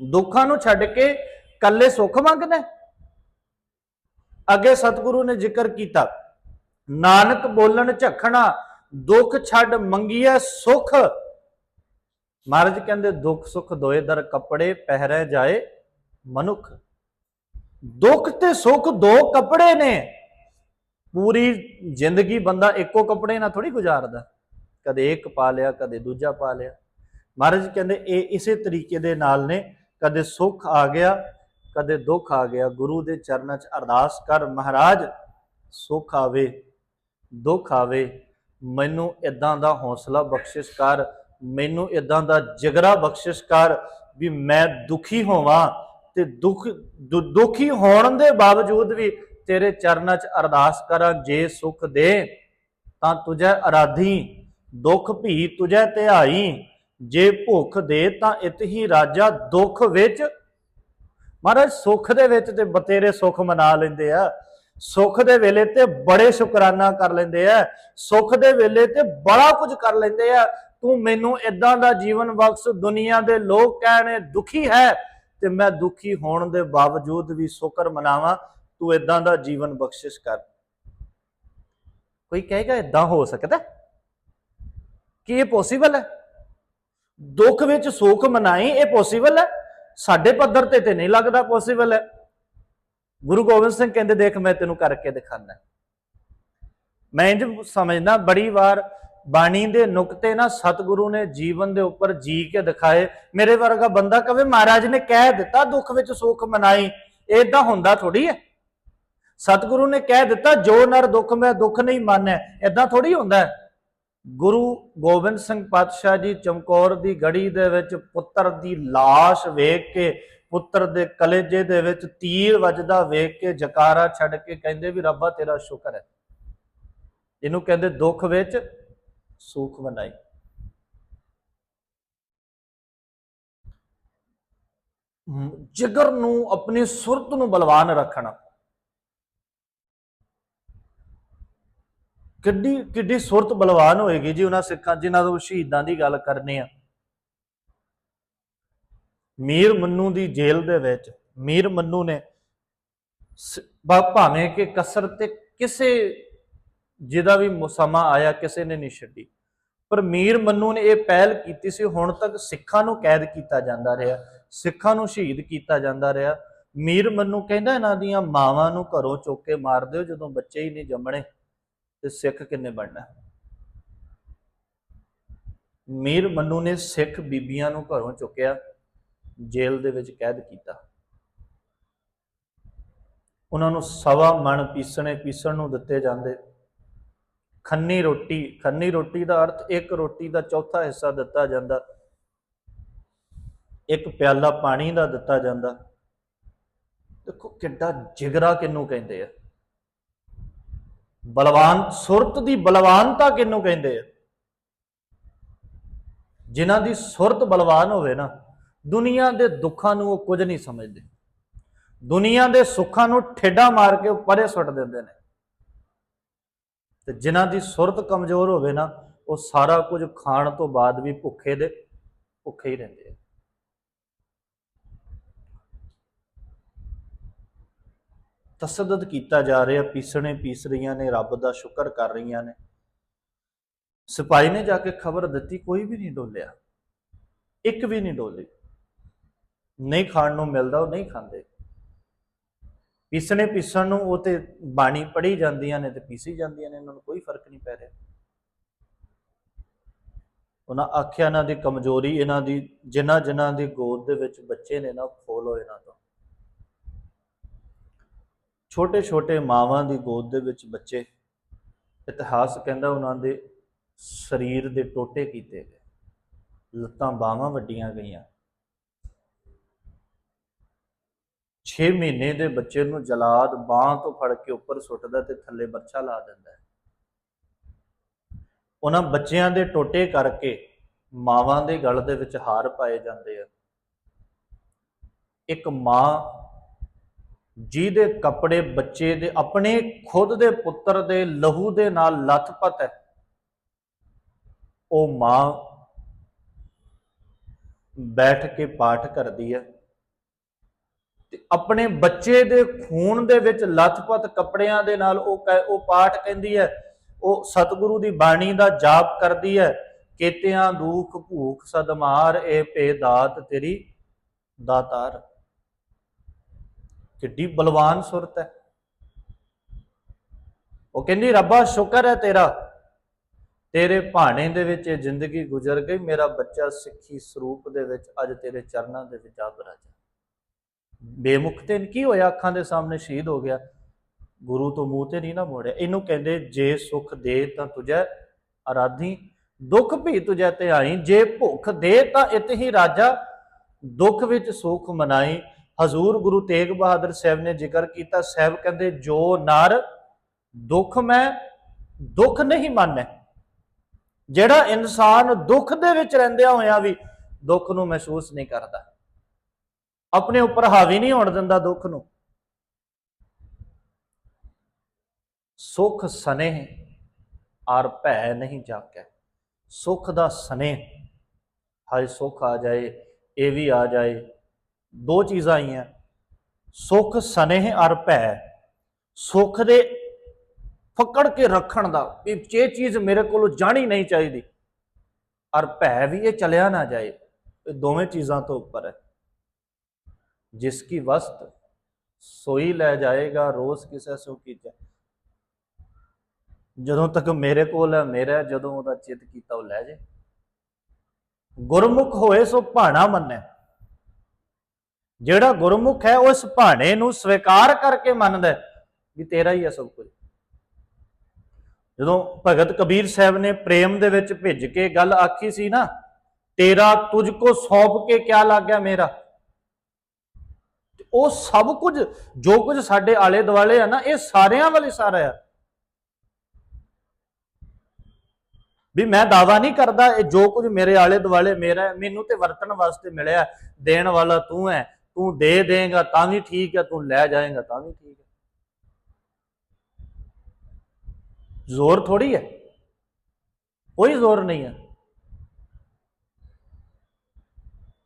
ਦੁੱਖਾਂ ਨੂੰ ਛੱਡ ਕੇ ਕੱਲੇ ਸੁੱਖ ਮੰਗਦਾ ਅੱਗੇ ਸਤਿਗੁਰੂ ਨੇ ਜ਼ਿਕਰ ਕੀਤਾ, ਨਾਨਕ ਬੋਲਣ ਝਖਣਾ, ਦੁੱਖ ਛੱਡ ਮੰਗੀਏ ਸੁੱਖ। ਮਹਾਰਾਜ ਕਹਿੰਦੇ, ਦੁੱਖ ਸੁੱਖ ਦੋਏ ਦਰ ਕੱਪੜੇ ਪਹਿਰੇ ਜਾਏ ਮਨੁੱਖ। ਦੁੱਖ ਤੇ ਸੁੱਖ ਦੋ ਕੱਪੜੇ ਨੇ। ਪੂਰੀ ਜ਼ਿੰਦਗੀ ਬੰਦਾ ਇੱਕੋ ਕੱਪੜੇ ਨਾਲ ਥੋੜੀ ਗੁਜ਼ਾਰਦਾ। ਕਦੇ ਇੱਕ ਪਾ ਲਿਆ, ਕਦੇ ਦੂਜਾ ਪਾ ਲਿਆ। ਮਹਾਰਾਜ ਕਹਿੰਦੇ, ਇਹ ਇਸੇ ਤਰੀਕੇ ਦੇ ਨਾਲ ਨੇ, ਕਦੇ ਸੁੱਖ ਆ ਗਿਆ, ਕਦੇ ਦੁੱਖ ਆ ਗਿਆ। ਗੁਰੂ ਦੇ ਚਰਨਾਂ 'ਚ ਅਰਦਾਸ ਕਰ, ਮਹਾਰਾਜ, ਸੁੱਖ ਆਵੇ, ਦੁੱਖ ਆਵੇ, ਮੈਨੂੰ ਇਦਾਂ ਦਾ ਹੌਸਲਾ ਬਖਸ਼ਿਸ਼ ਕਰ, ਮੈਨੂੰ ਇਦਾਂ ਦਾ ਜਗਰਾ ਬਖਸ਼ਿਸ਼ ਕਰ ਵੀ ਮੈਂ ਦੁਖੀ ਹੋਵਾਂ ਤੇ ਦੁੱਖ, ਦੁ- ਦੁਖੀ ਹੋਣ ਦੇ ਬਾਵਜੂਦ ਵੀ ਤੇਰੇ ਚਰਨਾਂ 'ਚ ਅਰਦਾਸ ਕਰਾਂ, ਜੇ ਸੁਖ ਦੇ, ਤਾਂ ਤੁਝੇ ਅਰਾਧੀ ਦੁੱਖ ਭੀ ਤੁਝੇ ਧਿਆਈ ਜੇ ਭੁੱਖ ਦੇ ਤਾਂ ਇਤ ਹੀ ਰਾਜਾ ਦੁੱਖ ਵਿੱਚ। ਮਹਾਰਾਜ, ਸੁੱਖ ਦੇ ਵਿੱਚ ਤੇ ਬਤੇਰੇ ਸੁੱਖ ਮਨਾ ਲੈਂਦੇ ਆ। ਸੁੱਖ ਦੇ ਵੇਲੇ ਤੇ ਬੜੇ ਸ਼ੁਕਰਾਨਾ ਕਰ ਲੈਂਦੇ ਆ। ਸੁੱਖ ਦੇ ਵੇਲੇ ਤੇ ਬੜਾ ਕੁਝ ਕਰ ਲੈਂਦੇ ਆ। ਤੂੰ ਮੈਨੂੰ ਇਦਾਂ ਦਾ ਜੀਵਨ ਬਖਸ਼, ਦੁਨੀਆ ਦੇ ਲੋਕ ਕਹਿਣੇ ਦੁਖੀ ਹੈ ਤੇ ਮੈਂ ਦੁਖੀ ਹੋਣ ਦੇ ਬਾਵਜੂਦ ਵੀ ਸ਼ੁਕਰ ਮਨਾਵਾਂ। ਤੂੰ ਇਦਾਂ ਦਾ ਜੀਵਨ ਬਖਸ਼ਿਸ਼ ਕਰ। ਕੋਈ ਕਹੇਗਾ ਇਦਾਂ ਹੋ ਸਕਦਾ? ਕੀ ਇਹ ਪੋਸੀਬਲ ਹੈ? ਦੁੱਖ ਵਿੱਚ ਸੁੱਖ ਮਨਾਈ ਇਹ ਪੋਸੀਬਲ ਹੈ? ਸਾਡੇ ਪੱਧਰ ਤੇ ਤੇ ਨਹੀਂ ਲੱਗਦਾ ਪੋਸੀਬਲ ਹੈ। ਗੁਰੂ ਗੋਬਿੰਦ ਸਿੰਘ ਕਹਿੰਦੇ, ਦੇਖ ਮੈਂ ਤੈਨੂੰ ਕਰਕੇ ਦਿਖਾਣਾ ਮੈਂ ਇੰਜ ਸਮਝਦਾ, ਬੜੀ ਵਾਰ ਬਾਣੀ ਦੇ ਨੁਕਤੇ ਨਾ ਸਤਿਗੁਰੂ ਨੇ ਜੀਵਨ ਦੇ ਉੱਪਰ ਜੀ ਕੇ ਦਿਖਾਏ। ਮੇਰੇ ਵਰਗਾ ਬੰਦਾ ਕਵੇ, ਮਹਾਰਾਜ ਨੇ ਕਹਿ ਦਿੱਤਾ, ਦੁੱਖ ਵਿੱਚ ਸੁੱਖ ਮਨਾਈ। ਏਦਾਂ ਹੁੰਦਾ ਥੋੜੀ ਹੈ। ਸਤਿਗੁਰੂ ਨੇ ਕਹਿ ਦਿੱਤਾ, ਜੋ ਨਰ ਦੁੱਖ, ਮੈਂ ਦੁੱਖ ਨਹੀਂ ਮਾਨੈ ਏਦਾਂ ਥੋੜੀ ਹੁੰਦਾ ਹੈ। ਗੁਰੂ ਗੋਬਿੰਦ ਸਿੰਘ ਪਾਤਸ਼ਾਹ ਜੀ ਚਮਕੌਰ ਦੀ ਗੜੀ ਦੇ ਵਿੱਚ ਪੁੱਤਰ ਦੀ লাশ ਵੇਖ ਕੇ, ਪੁੱਤਰ ਦੇ ਕਲੇਜੇ ਦੇ ਵਿੱਚ ਤੀਰ ਵੱਜਦਾ ਵੇਖ ਕੇ ਜਕਾਰਾ ਛੱਡ ਕੇ ਕਹਿੰਦੇ ਵੀ ਰੱਬਾ ਤੇਰਾ ਸ਼ੁਕਰ ਹੈ। ਇਹਨੂੰ ਕਹਿੰਦੇ ਦੁੱਖ ਵਿੱਚ ਸੁੱਖ ਬਣਾਈ ਜਿਗਰ ਨੂੰ, ਆਪਣੀ ਸੁਰਤ ਨੂੰ ਬਲਵਾਨ ਰੱਖਣਾ। ਕਿੱਡੀ ਕਿੱਡੀ ਸੁਰਤ ਬਲਵਾਨ ਹੋਏਗੀ ਜੀ ਉਹਨਾਂ ਸਿੱਖਾਂ ਜਿਨ੍ਹਾਂ ਤੋਂ ਸ਼ਹੀਦਾਂ ਦੀ ਗੱਲ ਕਰਨੀ ਆ। ਮੀਰ ਮੰਨੂ ਦੀ ਜੇਲ੍ਹ ਦੇ ਵਿੱਚ, ਮੀਰ ਮੰਨੂ ਨੇ ਭਾਵੇਂ ਕਿ ਕਸਰ ਤੇ ਕਿਸੇ ਜਿਹਦਾ ਵੀ ਸਮਾਂ ਆਇਆ, ਕਿਸੇ ਨੇ ਨਹੀਂ ਛੱਡੀ। ਪਰ ਮੀਰ ਮੰਨੂ ਨੇ ਇਹ ਪਹਿਲ ਕੀਤੀ ਸੀ, ਹੁਣ ਤੱਕ ਸਿੱਖਾਂ ਨੂੰ ਕੈਦ ਕੀਤਾ ਜਾਂਦਾ ਰਿਹਾ, ਸਿੱਖਾਂ ਨੂੰ ਸ਼ਹੀਦ ਕੀਤਾ ਜਾਂਦਾ ਰਿਹਾ। ਮੀਰ ਮੰਨੂ ਕਹਿੰਦਾ, ਇਹਨਾਂ ਦੀਆਂ ਮਾਵਾਂ ਨੂੰ ਘਰੋਂ ਚੁੱਕ ਕੇ ਮਾਰ ਦਿਓ, ਜਦੋਂ ਬੱਚੇ ਹੀ ਨਹੀਂ ਜੰਮਣੇ। ਤੇ ਸਿੱਖ ਕਿੰਨੇ ਬਣਨਾ? ਮੀਰ ਮੰਨੂ ਨੇ ਸਿੱਖ ਬੀਬੀਆਂ ਨੂੰ ਘਰੋਂ ਚੁੱਕਿਆ, ਜੇਲ੍ਹ ਦੇ ਵਿੱਚ ਕੈਦ ਕੀਤਾ। ਉਹਨਾਂ ਨੂੰ ਸਵਾ ਮਣ ਪੀਸਣੇ ਪੀਸਣ ਨੂੰ ਦਿੱਤੇ ਜਾਂਦੇ। ਖੰਨੀ ਰੋਟੀ ਖੰਨੀ ਰੋਟੀ ਦਾ ਅਰਥ ਇੱਕ ਰੋਟੀ ਦਾ ਚੌਥਾ ਹਿੱਸਾ ਦਿੱਤਾ ਜਾਂਦਾ। ਇੱਕ ਪਿਆਲਾ ਪਾਣੀ ਦਾ ਦਿੱਤਾ ਜਾਂਦਾ। ਦੇਖੋ ਕਿੱਡਾ ਜਿਗਰਾ ਕਿੰਨੂੰ ਕਹਿੰਦੇ ਆ। ਬਲਵਾਨ, ਸੁਰਤ ਦੀ ਬਲਵਾਨਤਾ ਕਿਹਨੂੰ ਕਹਿੰਦੇ ਆ? ਜਿਨ੍ਹਾਂ ਦੀ ਸੁਰਤ ਬਲਵਾਨ ਹੋਵੇ ਨਾ, ਦੁਨੀਆ ਦੇ ਦੁੱਖਾਂ ਨੂੰ ਉਹ ਕੁਝ ਨਹੀਂ ਸਮਝਦੇ। ਦੁਨੀਆ ਦੇ ਸੁੱਖਾਂ ਨੂੰ ਠੇਡਾ ਮਾਰ ਕੇ ਉਹ ਪਰੇ ਸੁੱਟ ਦਿੰਦੇ ਨੇ। ਤੇ ਜਿਨ੍ਹਾਂ ਦੀ ਸੁਰਤ ਕਮਜ਼ੋਰ ਹੋਵੇ ਨਾ, ਉਹ ਸਾਰਾ ਕੁਝ ਖਾਣ ਤੋਂ ਬਾਅਦ ਵੀ ਭੁੱਖੇ ਦੇ, ਭੁੱਖੇ ਹੀ ਰਹਿੰਦੇ ਆ ਤਸੱਦਦ ਕੀਤਾ ਜਾ ਰਿਹਾ, ਪੀਸਣੇ ਪੀਸ ਰਹੀਆਂ ਨੇ, ਰੱਬ ਦਾ ਸ਼ੁਕਰ ਕਰ ਰਹੀਆਂ ਨੇ। ਸਿਪਾਹੀ ਨੇ ਜਾ ਕੇ ਖਬਰ ਦਿੱਤੀ, ਕੋਈ ਵੀ ਨਹੀਂ ਡੋਲਿਆ। ਇੱਕ ਵੀ ਨਹੀਂ ਡੋਲੇ। ਨਹੀਂ ਖਾਣ ਨੂੰ ਮਿਲਦਾ, ਉਹ ਨਹੀਂ ਖਾਂਦੇ। ਪੀਸਣੇ ਪੀਸਣ ਨੂੰ ਉਹ ਤੇ ਬਾਣੀ ਪੜੀ ਜਾਂਦੀਆਂ ਨੇ ਤੇ ਪੀਸੀ ਜਾਂਦੀਆਂ ਨੇ, ਇਹਨਾਂ ਨੂੰ ਕੋਈ ਫ਼ਰਕ ਨਹੀਂ ਪੈ ਰਿਹਾ। ਉਹਨਾਂ ਆਖਿਆ, ਇਹਨਾਂ ਦੀ ਕਮਜ਼ੋਰੀ, ਇਹਨਾਂ ਦੀ ਜਿਨ੍ਹਾਂ ਜਿਨ੍ਹਾਂ ਦੀ ਗੋਦ ਦੇ ਵਿੱਚ ਬੱਚੇ ਨੇ ਨਾ ਖੋਲੋ ਇਹਨਾਂ ਤੋਂ। ਛੋਟੇ ਛੋਟੇ ਮਾਵਾਂ ਦੀ ਗੋਦ ਦੇ ਵਿੱਚ ਬੱਚੇ ਇਤਿਹਾਸ ਕਹਿੰਦਾ ਉਹਨਾਂ ਦੇ ਸਰੀਰ ਦੇ ਟੋਟੇ ਕੀਤੇ ਗਏ। ਲੱਤਾਂ ਬਾਹਾਂ ਵੱਡੀਆਂ ਗਈਆਂ। 6 ਮਹੀਨੇ ਦੇ ਬੱਚੇ ਨੂੰ ਜਲਾਦ ਬਾਹ ਤੋਂ ਫੜ ਕੇ ਉੱਪਰ ਸੁੱਟਦਾ ਤੇ ਥੱਲੇ ਬਰਛਾ ਲਾ ਦਿੰਦਾ ਹੈ। ਉਹਨਾਂ ਬੱਚਿਆਂ ਦੇ ਟੋਟੇ ਕਰਕੇ ਮਾਵਾਂ ਦੇ ਗਲ ਦੇ ਵਿੱਚ ਹਾਰ ਪਾਏ ਜਾਂਦੇ ਆ। ਇੱਕ ਮਾਂ ਜਿਹਦੇ ਕੱਪੜੇ ਬੱਚੇ ਦੇ, ਆਪਣੇ ਖੁਦ ਦੇ ਪੁੱਤਰ ਦੇ ਲਹੂ ਦੇ ਨਾਲ ਲੱਥਪਤ ਹੈ। ਉਹ ਮਾਂ ਬੈਠ ਕੇ ਪਾਠ ਕਰਦੀ ਹੈ ਤੇ ਆਪਣੇ ਬੱਚੇ ਦੇ ਖੂਨ ਦੇ ਵਿੱਚ ਲੱਥਪਤ ਕੱਪੜਿਆਂ ਦੇ ਨਾਲ ਉਹ ਕਹਿ- ਉਹ ਪਾਠ ਕਹਿੰਦੀ ਹੈ, ਉਹ ਸਤਿਗੁਰੂ ਦੀ ਬਾਣੀ ਦਾ ਜਾਪ ਕਰਦੀ ਹੈ, ਕੇਤਿਆਂ ਦੁਖ ਭੂਖ ਸਦਮਾਰ, ਇਹ ਪੇ ਦਾਤ ਤੇਰੀ ਦਾਤਾਰ। ਕਿੱਡੀ ਬਲਵਾਨ ਸੁਰਤ ਹੈ। ਉਹ ਕਹਿੰਦੀ, ਰੱਬਾ, ਸ਼ੁਕਰ ਹੈ ਤੇਰਾ। ਤੇਰੇ ਭਾਣੇ ਦੇ ਵਿੱਚ ਇਹ ਜ਼ਿੰਦਗੀ ਗੁਜ਼ਰ ਗਈ। ਮੇਰਾ ਬੱਚਾ ਸਿੱਖੀ ਸਰੂਪ ਦੇ ਵਿੱਚ ਅੱਜ ਤੇਰੇ ਚਰਨਾਂ ਦੇ ਵਿੱਚ ਆ ਬਰਾਜਾ ਬੇਮੁਖ ਤੇ ਕੀ ਹੋਇਆ? ਅੱਖਾਂ ਦੇ ਸਾਹਮਣੇ ਸ਼ਹੀਦ ਹੋ ਗਿਆ। ਗੁਰੂ ਤੋਂ ਮੂੰਹ ਤੇ ਨਹੀਂ ਨਾ ਮੋੜਿਆ। ਇਹਨੂੰ ਕਹਿੰਦੇ, ਜੇ ਸੁਖ ਦੇ ਤਾਂ ਤੁਝੈ ਆਰਾਧੀ, ਦੁੱਖ ਵੀ ਤੁਝੈ ਤੇ ਆਈ ਜੇ ਭੁੱਖ ਦੇ ਤਾਂ ਇਤ ਹੀ ਰਾਜਾ। ਦੁੱਖ ਵਿੱਚ ਸੁਖ ਮਨਾਈ। ਹਜ਼ੂਰ ਗੁਰੂ ਤੇਗ ਬਹਾਦਰ ਸਾਹਿਬ ਨੇ ਜ਼ਿਕਰ ਕੀਤਾ, ਸਾਹਿਬ ਕਹਿੰਦੇ, ਜੋ ਨਰ ਦੁੱਖ ਮੈਂ, ਦੁੱਖ ਨਹੀਂ ਮੰਨੈ। ਜਿਹੜਾ ਇਨਸਾਨ ਦੁੱਖ ਦੇ ਵਿੱਚ ਰਹਿੰਦਿਆਂ ਹੋਇਆਂ ਵੀ ਦੁੱਖ ਨੂੰ ਮਹਿਸੂਸ ਨਹੀਂ ਕਰਦਾ। ਆਪਣੇ ਉੱਪਰ ਹਾਵੀ ਨਹੀਂ ਹੋਣ ਦਿੰਦਾ ਦੁੱਖ ਨੂੰ। ਸੁਖ ਸਨੇ ਆਰ ਭੈ ਨਹੀਂ ਜਾਕੈ ਸੁਖ ਦਾ ਸਨੇ ਹਾਏ ਸੁਖ ਆ ਜਾਏ, ਇਹ ਵੀ ਆ ਜਾਏ। ਦੋ ਚੀਜ਼ਾਂ ਆਈਆਂ। ਸੁਖ ਸਨੇਹ ਅਰ ਭੈ। ਸੁਖ ਦੇ ਫਕੜ ਕੇ ਰੱਖਣ ਦਾ ਵੀ ਇਹ ਚੀਜ਼ ਮੇਰੇ ਕੋਲੋਂ ਜਾਣੀ ਨਹੀਂ ਚਾਹੀਦੀ। ਅਰ ਭੈ ਵੀ ਇਹ ਚਲਿਆ ਨਾ ਜਾਏ। ਇਹ ਦੋਵੇਂ ਚੀਜ਼ਾਂ ਤੋਂ ਉੱਪਰ ਹੈ। ਜਿਸ ਕੀ ਵਸਤ ਸੋਈ ਲੈ ਜਾਏਗਾ, ਰੋਜ਼ ਕਿਸੇ ਸੋ ਕੀਜੈ। ਜਦੋਂ ਤੱਕ ਮੇਰੇ ਕੋਲ ਹੈ, ਮੇਰਾ ਜਦੋਂ ਉਹਦਾ ਚਿੱਤ ਕੀਤਾ ਉਹ ਲੈ ਜੇ ਗੁਰਮੁਖ ਹੋਏ ਸੋ ਭਾਣਾ ਮੰਨੈ। ਜਿਹੜਾ ਗੁਰਮੁਖ ਹੈ, ਉਹ ਇਸ ਭਾਣੇ ਨੂੰ ਸਵੀਕਾਰ ਕਰਕੇ ਮੰਨਦਾ ਵੀ ਤੇਰਾ ਹੀ ਹੈ ਸਭ ਕੁਝ। ਜਦੋਂ ਭਗਤ ਕਬੀਰ ਸਾਹਿਬ ਨੇ ਪ੍ਰੇਮ ਦੇ ਵਿੱਚ ਭਿੱਜ ਕੇ ਗੱਲ ਆਖੀ ਸੀ ਨਾ, ਤੇਰਾ ਤੁਝ ਕੋ ਸੌਂਪ ਕੇ ਕਿਆ ਲੱਗ ਗਿਆ ਮੇਰਾ? ਉਹ ਸਭ ਕੁਝ, ਜੋ ਕੁਝ ਸਾਡੇ ਆਲੇ ਦੁਆਲੇ ਆ ਨਾ, ਇਹ ਸਾਰਿਆਂ ਵਾਲੇ ਸਾਰਾ ਆ। ਵੀ ਮੈਂ ਦਾਵਾ ਨਹੀਂ ਕਰਦਾ, ਇਹ ਜੋ ਕੁਝ ਮੇਰੇ ਆਲੇ ਦੁਆਲੇ ਮੇਰਾ ਮੈਨੂੰ ਤੇ ਵਰਤਣ ਵਾਸਤੇ ਮਿਲਿਆ ਦੇਣ ਵਾਲਾ ਤੂੰ ਹੈ ਤੂੰ ਦੇ ਦੇਗਾ ਤਾਂ ਵੀ ਠੀਕ ਹੈ, ਤੂੰ ਲੈ ਜਾਏਗਾ ਤਾਂ ਵੀ ਠੀਕ ਹੈ। ਜ਼ੋਰ ਥੋੜੀ ਹੈ। ਕੋਈ ਜ਼ੋਰ ਨਹੀਂ ਹੈ।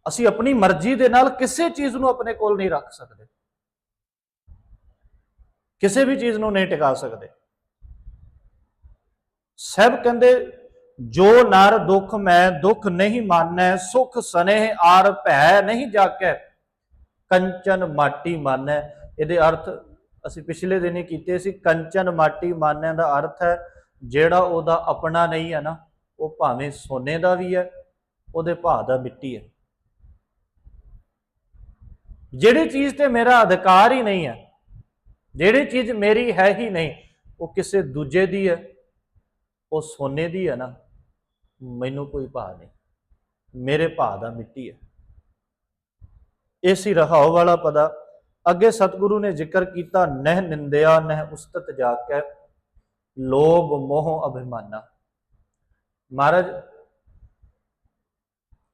ਅਸੀਂ ਆਪਣੀ ਮਰਜ਼ੀ ਦੇ ਨਾਲ ਕਿਸੇ ਚੀਜ਼ ਨੂੰ ਆਪਣੇ ਕੋਲ ਨਹੀਂ ਰੱਖ ਸਕਦੇ। ਕਿਸੇ ਵੀ ਚੀਜ਼ ਨੂੰ ਨਹੀਂ ਟਿਕਾ ਸਕਦੇ। ਸਭ ਕਹਿੰਦੇ, ਜੋ ਨਰ ਦੁੱਖ ਮੈਂ ਦੁੱਖ ਨਹੀਂ ਮਾਨੈ, ਸੁਖ ਸਨੇਹ ਆਰ ਭੈ ਨਹੀਂ ਜਾਕੈ। ਕੰਚਨ ਮਾਟੀ ਮਾਨੈ। ਇਹਦੇ ਅਰਥ ਅਸੀਂ ਪਿਛਲੇ ਦਿਨ ਹੀ ਕੀਤੇ ਸੀ, ਕੰਚਨ ਮਾਟੀ ਮਾਨੈ ਦਾ ਅਰਥ ਹੈ, ਜਿਹੜਾ ਉਹਦਾ ਆਪਣਾ ਨਹੀਂ ਹੈ ਨਾ, ਉਹ ਭਾਵੇਂ ਸੋਨੇ ਦਾ ਵੀ ਹੈ, ਉਹਦੇ ਭਾਅ ਦਾ ਮਿੱਟੀ ਹੈ। ਜਿਹੜੀ ਚੀਜ਼ ਤੇ ਮੇਰਾ ਅਧਿਕਾਰ ਹੀ ਨਹੀਂ ਹੈ, ਜਿਹੜੀ ਚੀਜ਼ ਮੇਰੀ ਹੈ ਹੀ ਨਹੀਂ, ਉਹ ਕਿਸੇ ਦੂਜੇ ਦੀ ਹੈ, ਉਹ ਸੋਨੇ ਦੀ ਹੈ ਨਾ, ਮੈਨੂੰ ਕੋਈ ਭਾਅ ਨਹੀਂ। ਮੇਰੇ ਭਾਅ ਦਾ ਮਿੱਟੀ ਹੈ। ਇਹ ਸੀ ਰਹਾਉ ਵਾਲਾ ਪਦਾ। ਅੱਗੇ ਸਤਿਗੁਰੂ ਨੇ ਜ਼ਿਕਰ ਕੀਤਾ, ਨਹਿ ਨਿੰਦਿਆ, ਨਹਿ ਉਸਤਤ ਜਾ ਕੇ ਲੋਭ ਮੋਹ ਅਭਿਮਾਨਾ। ਮਹਾਰਾਜ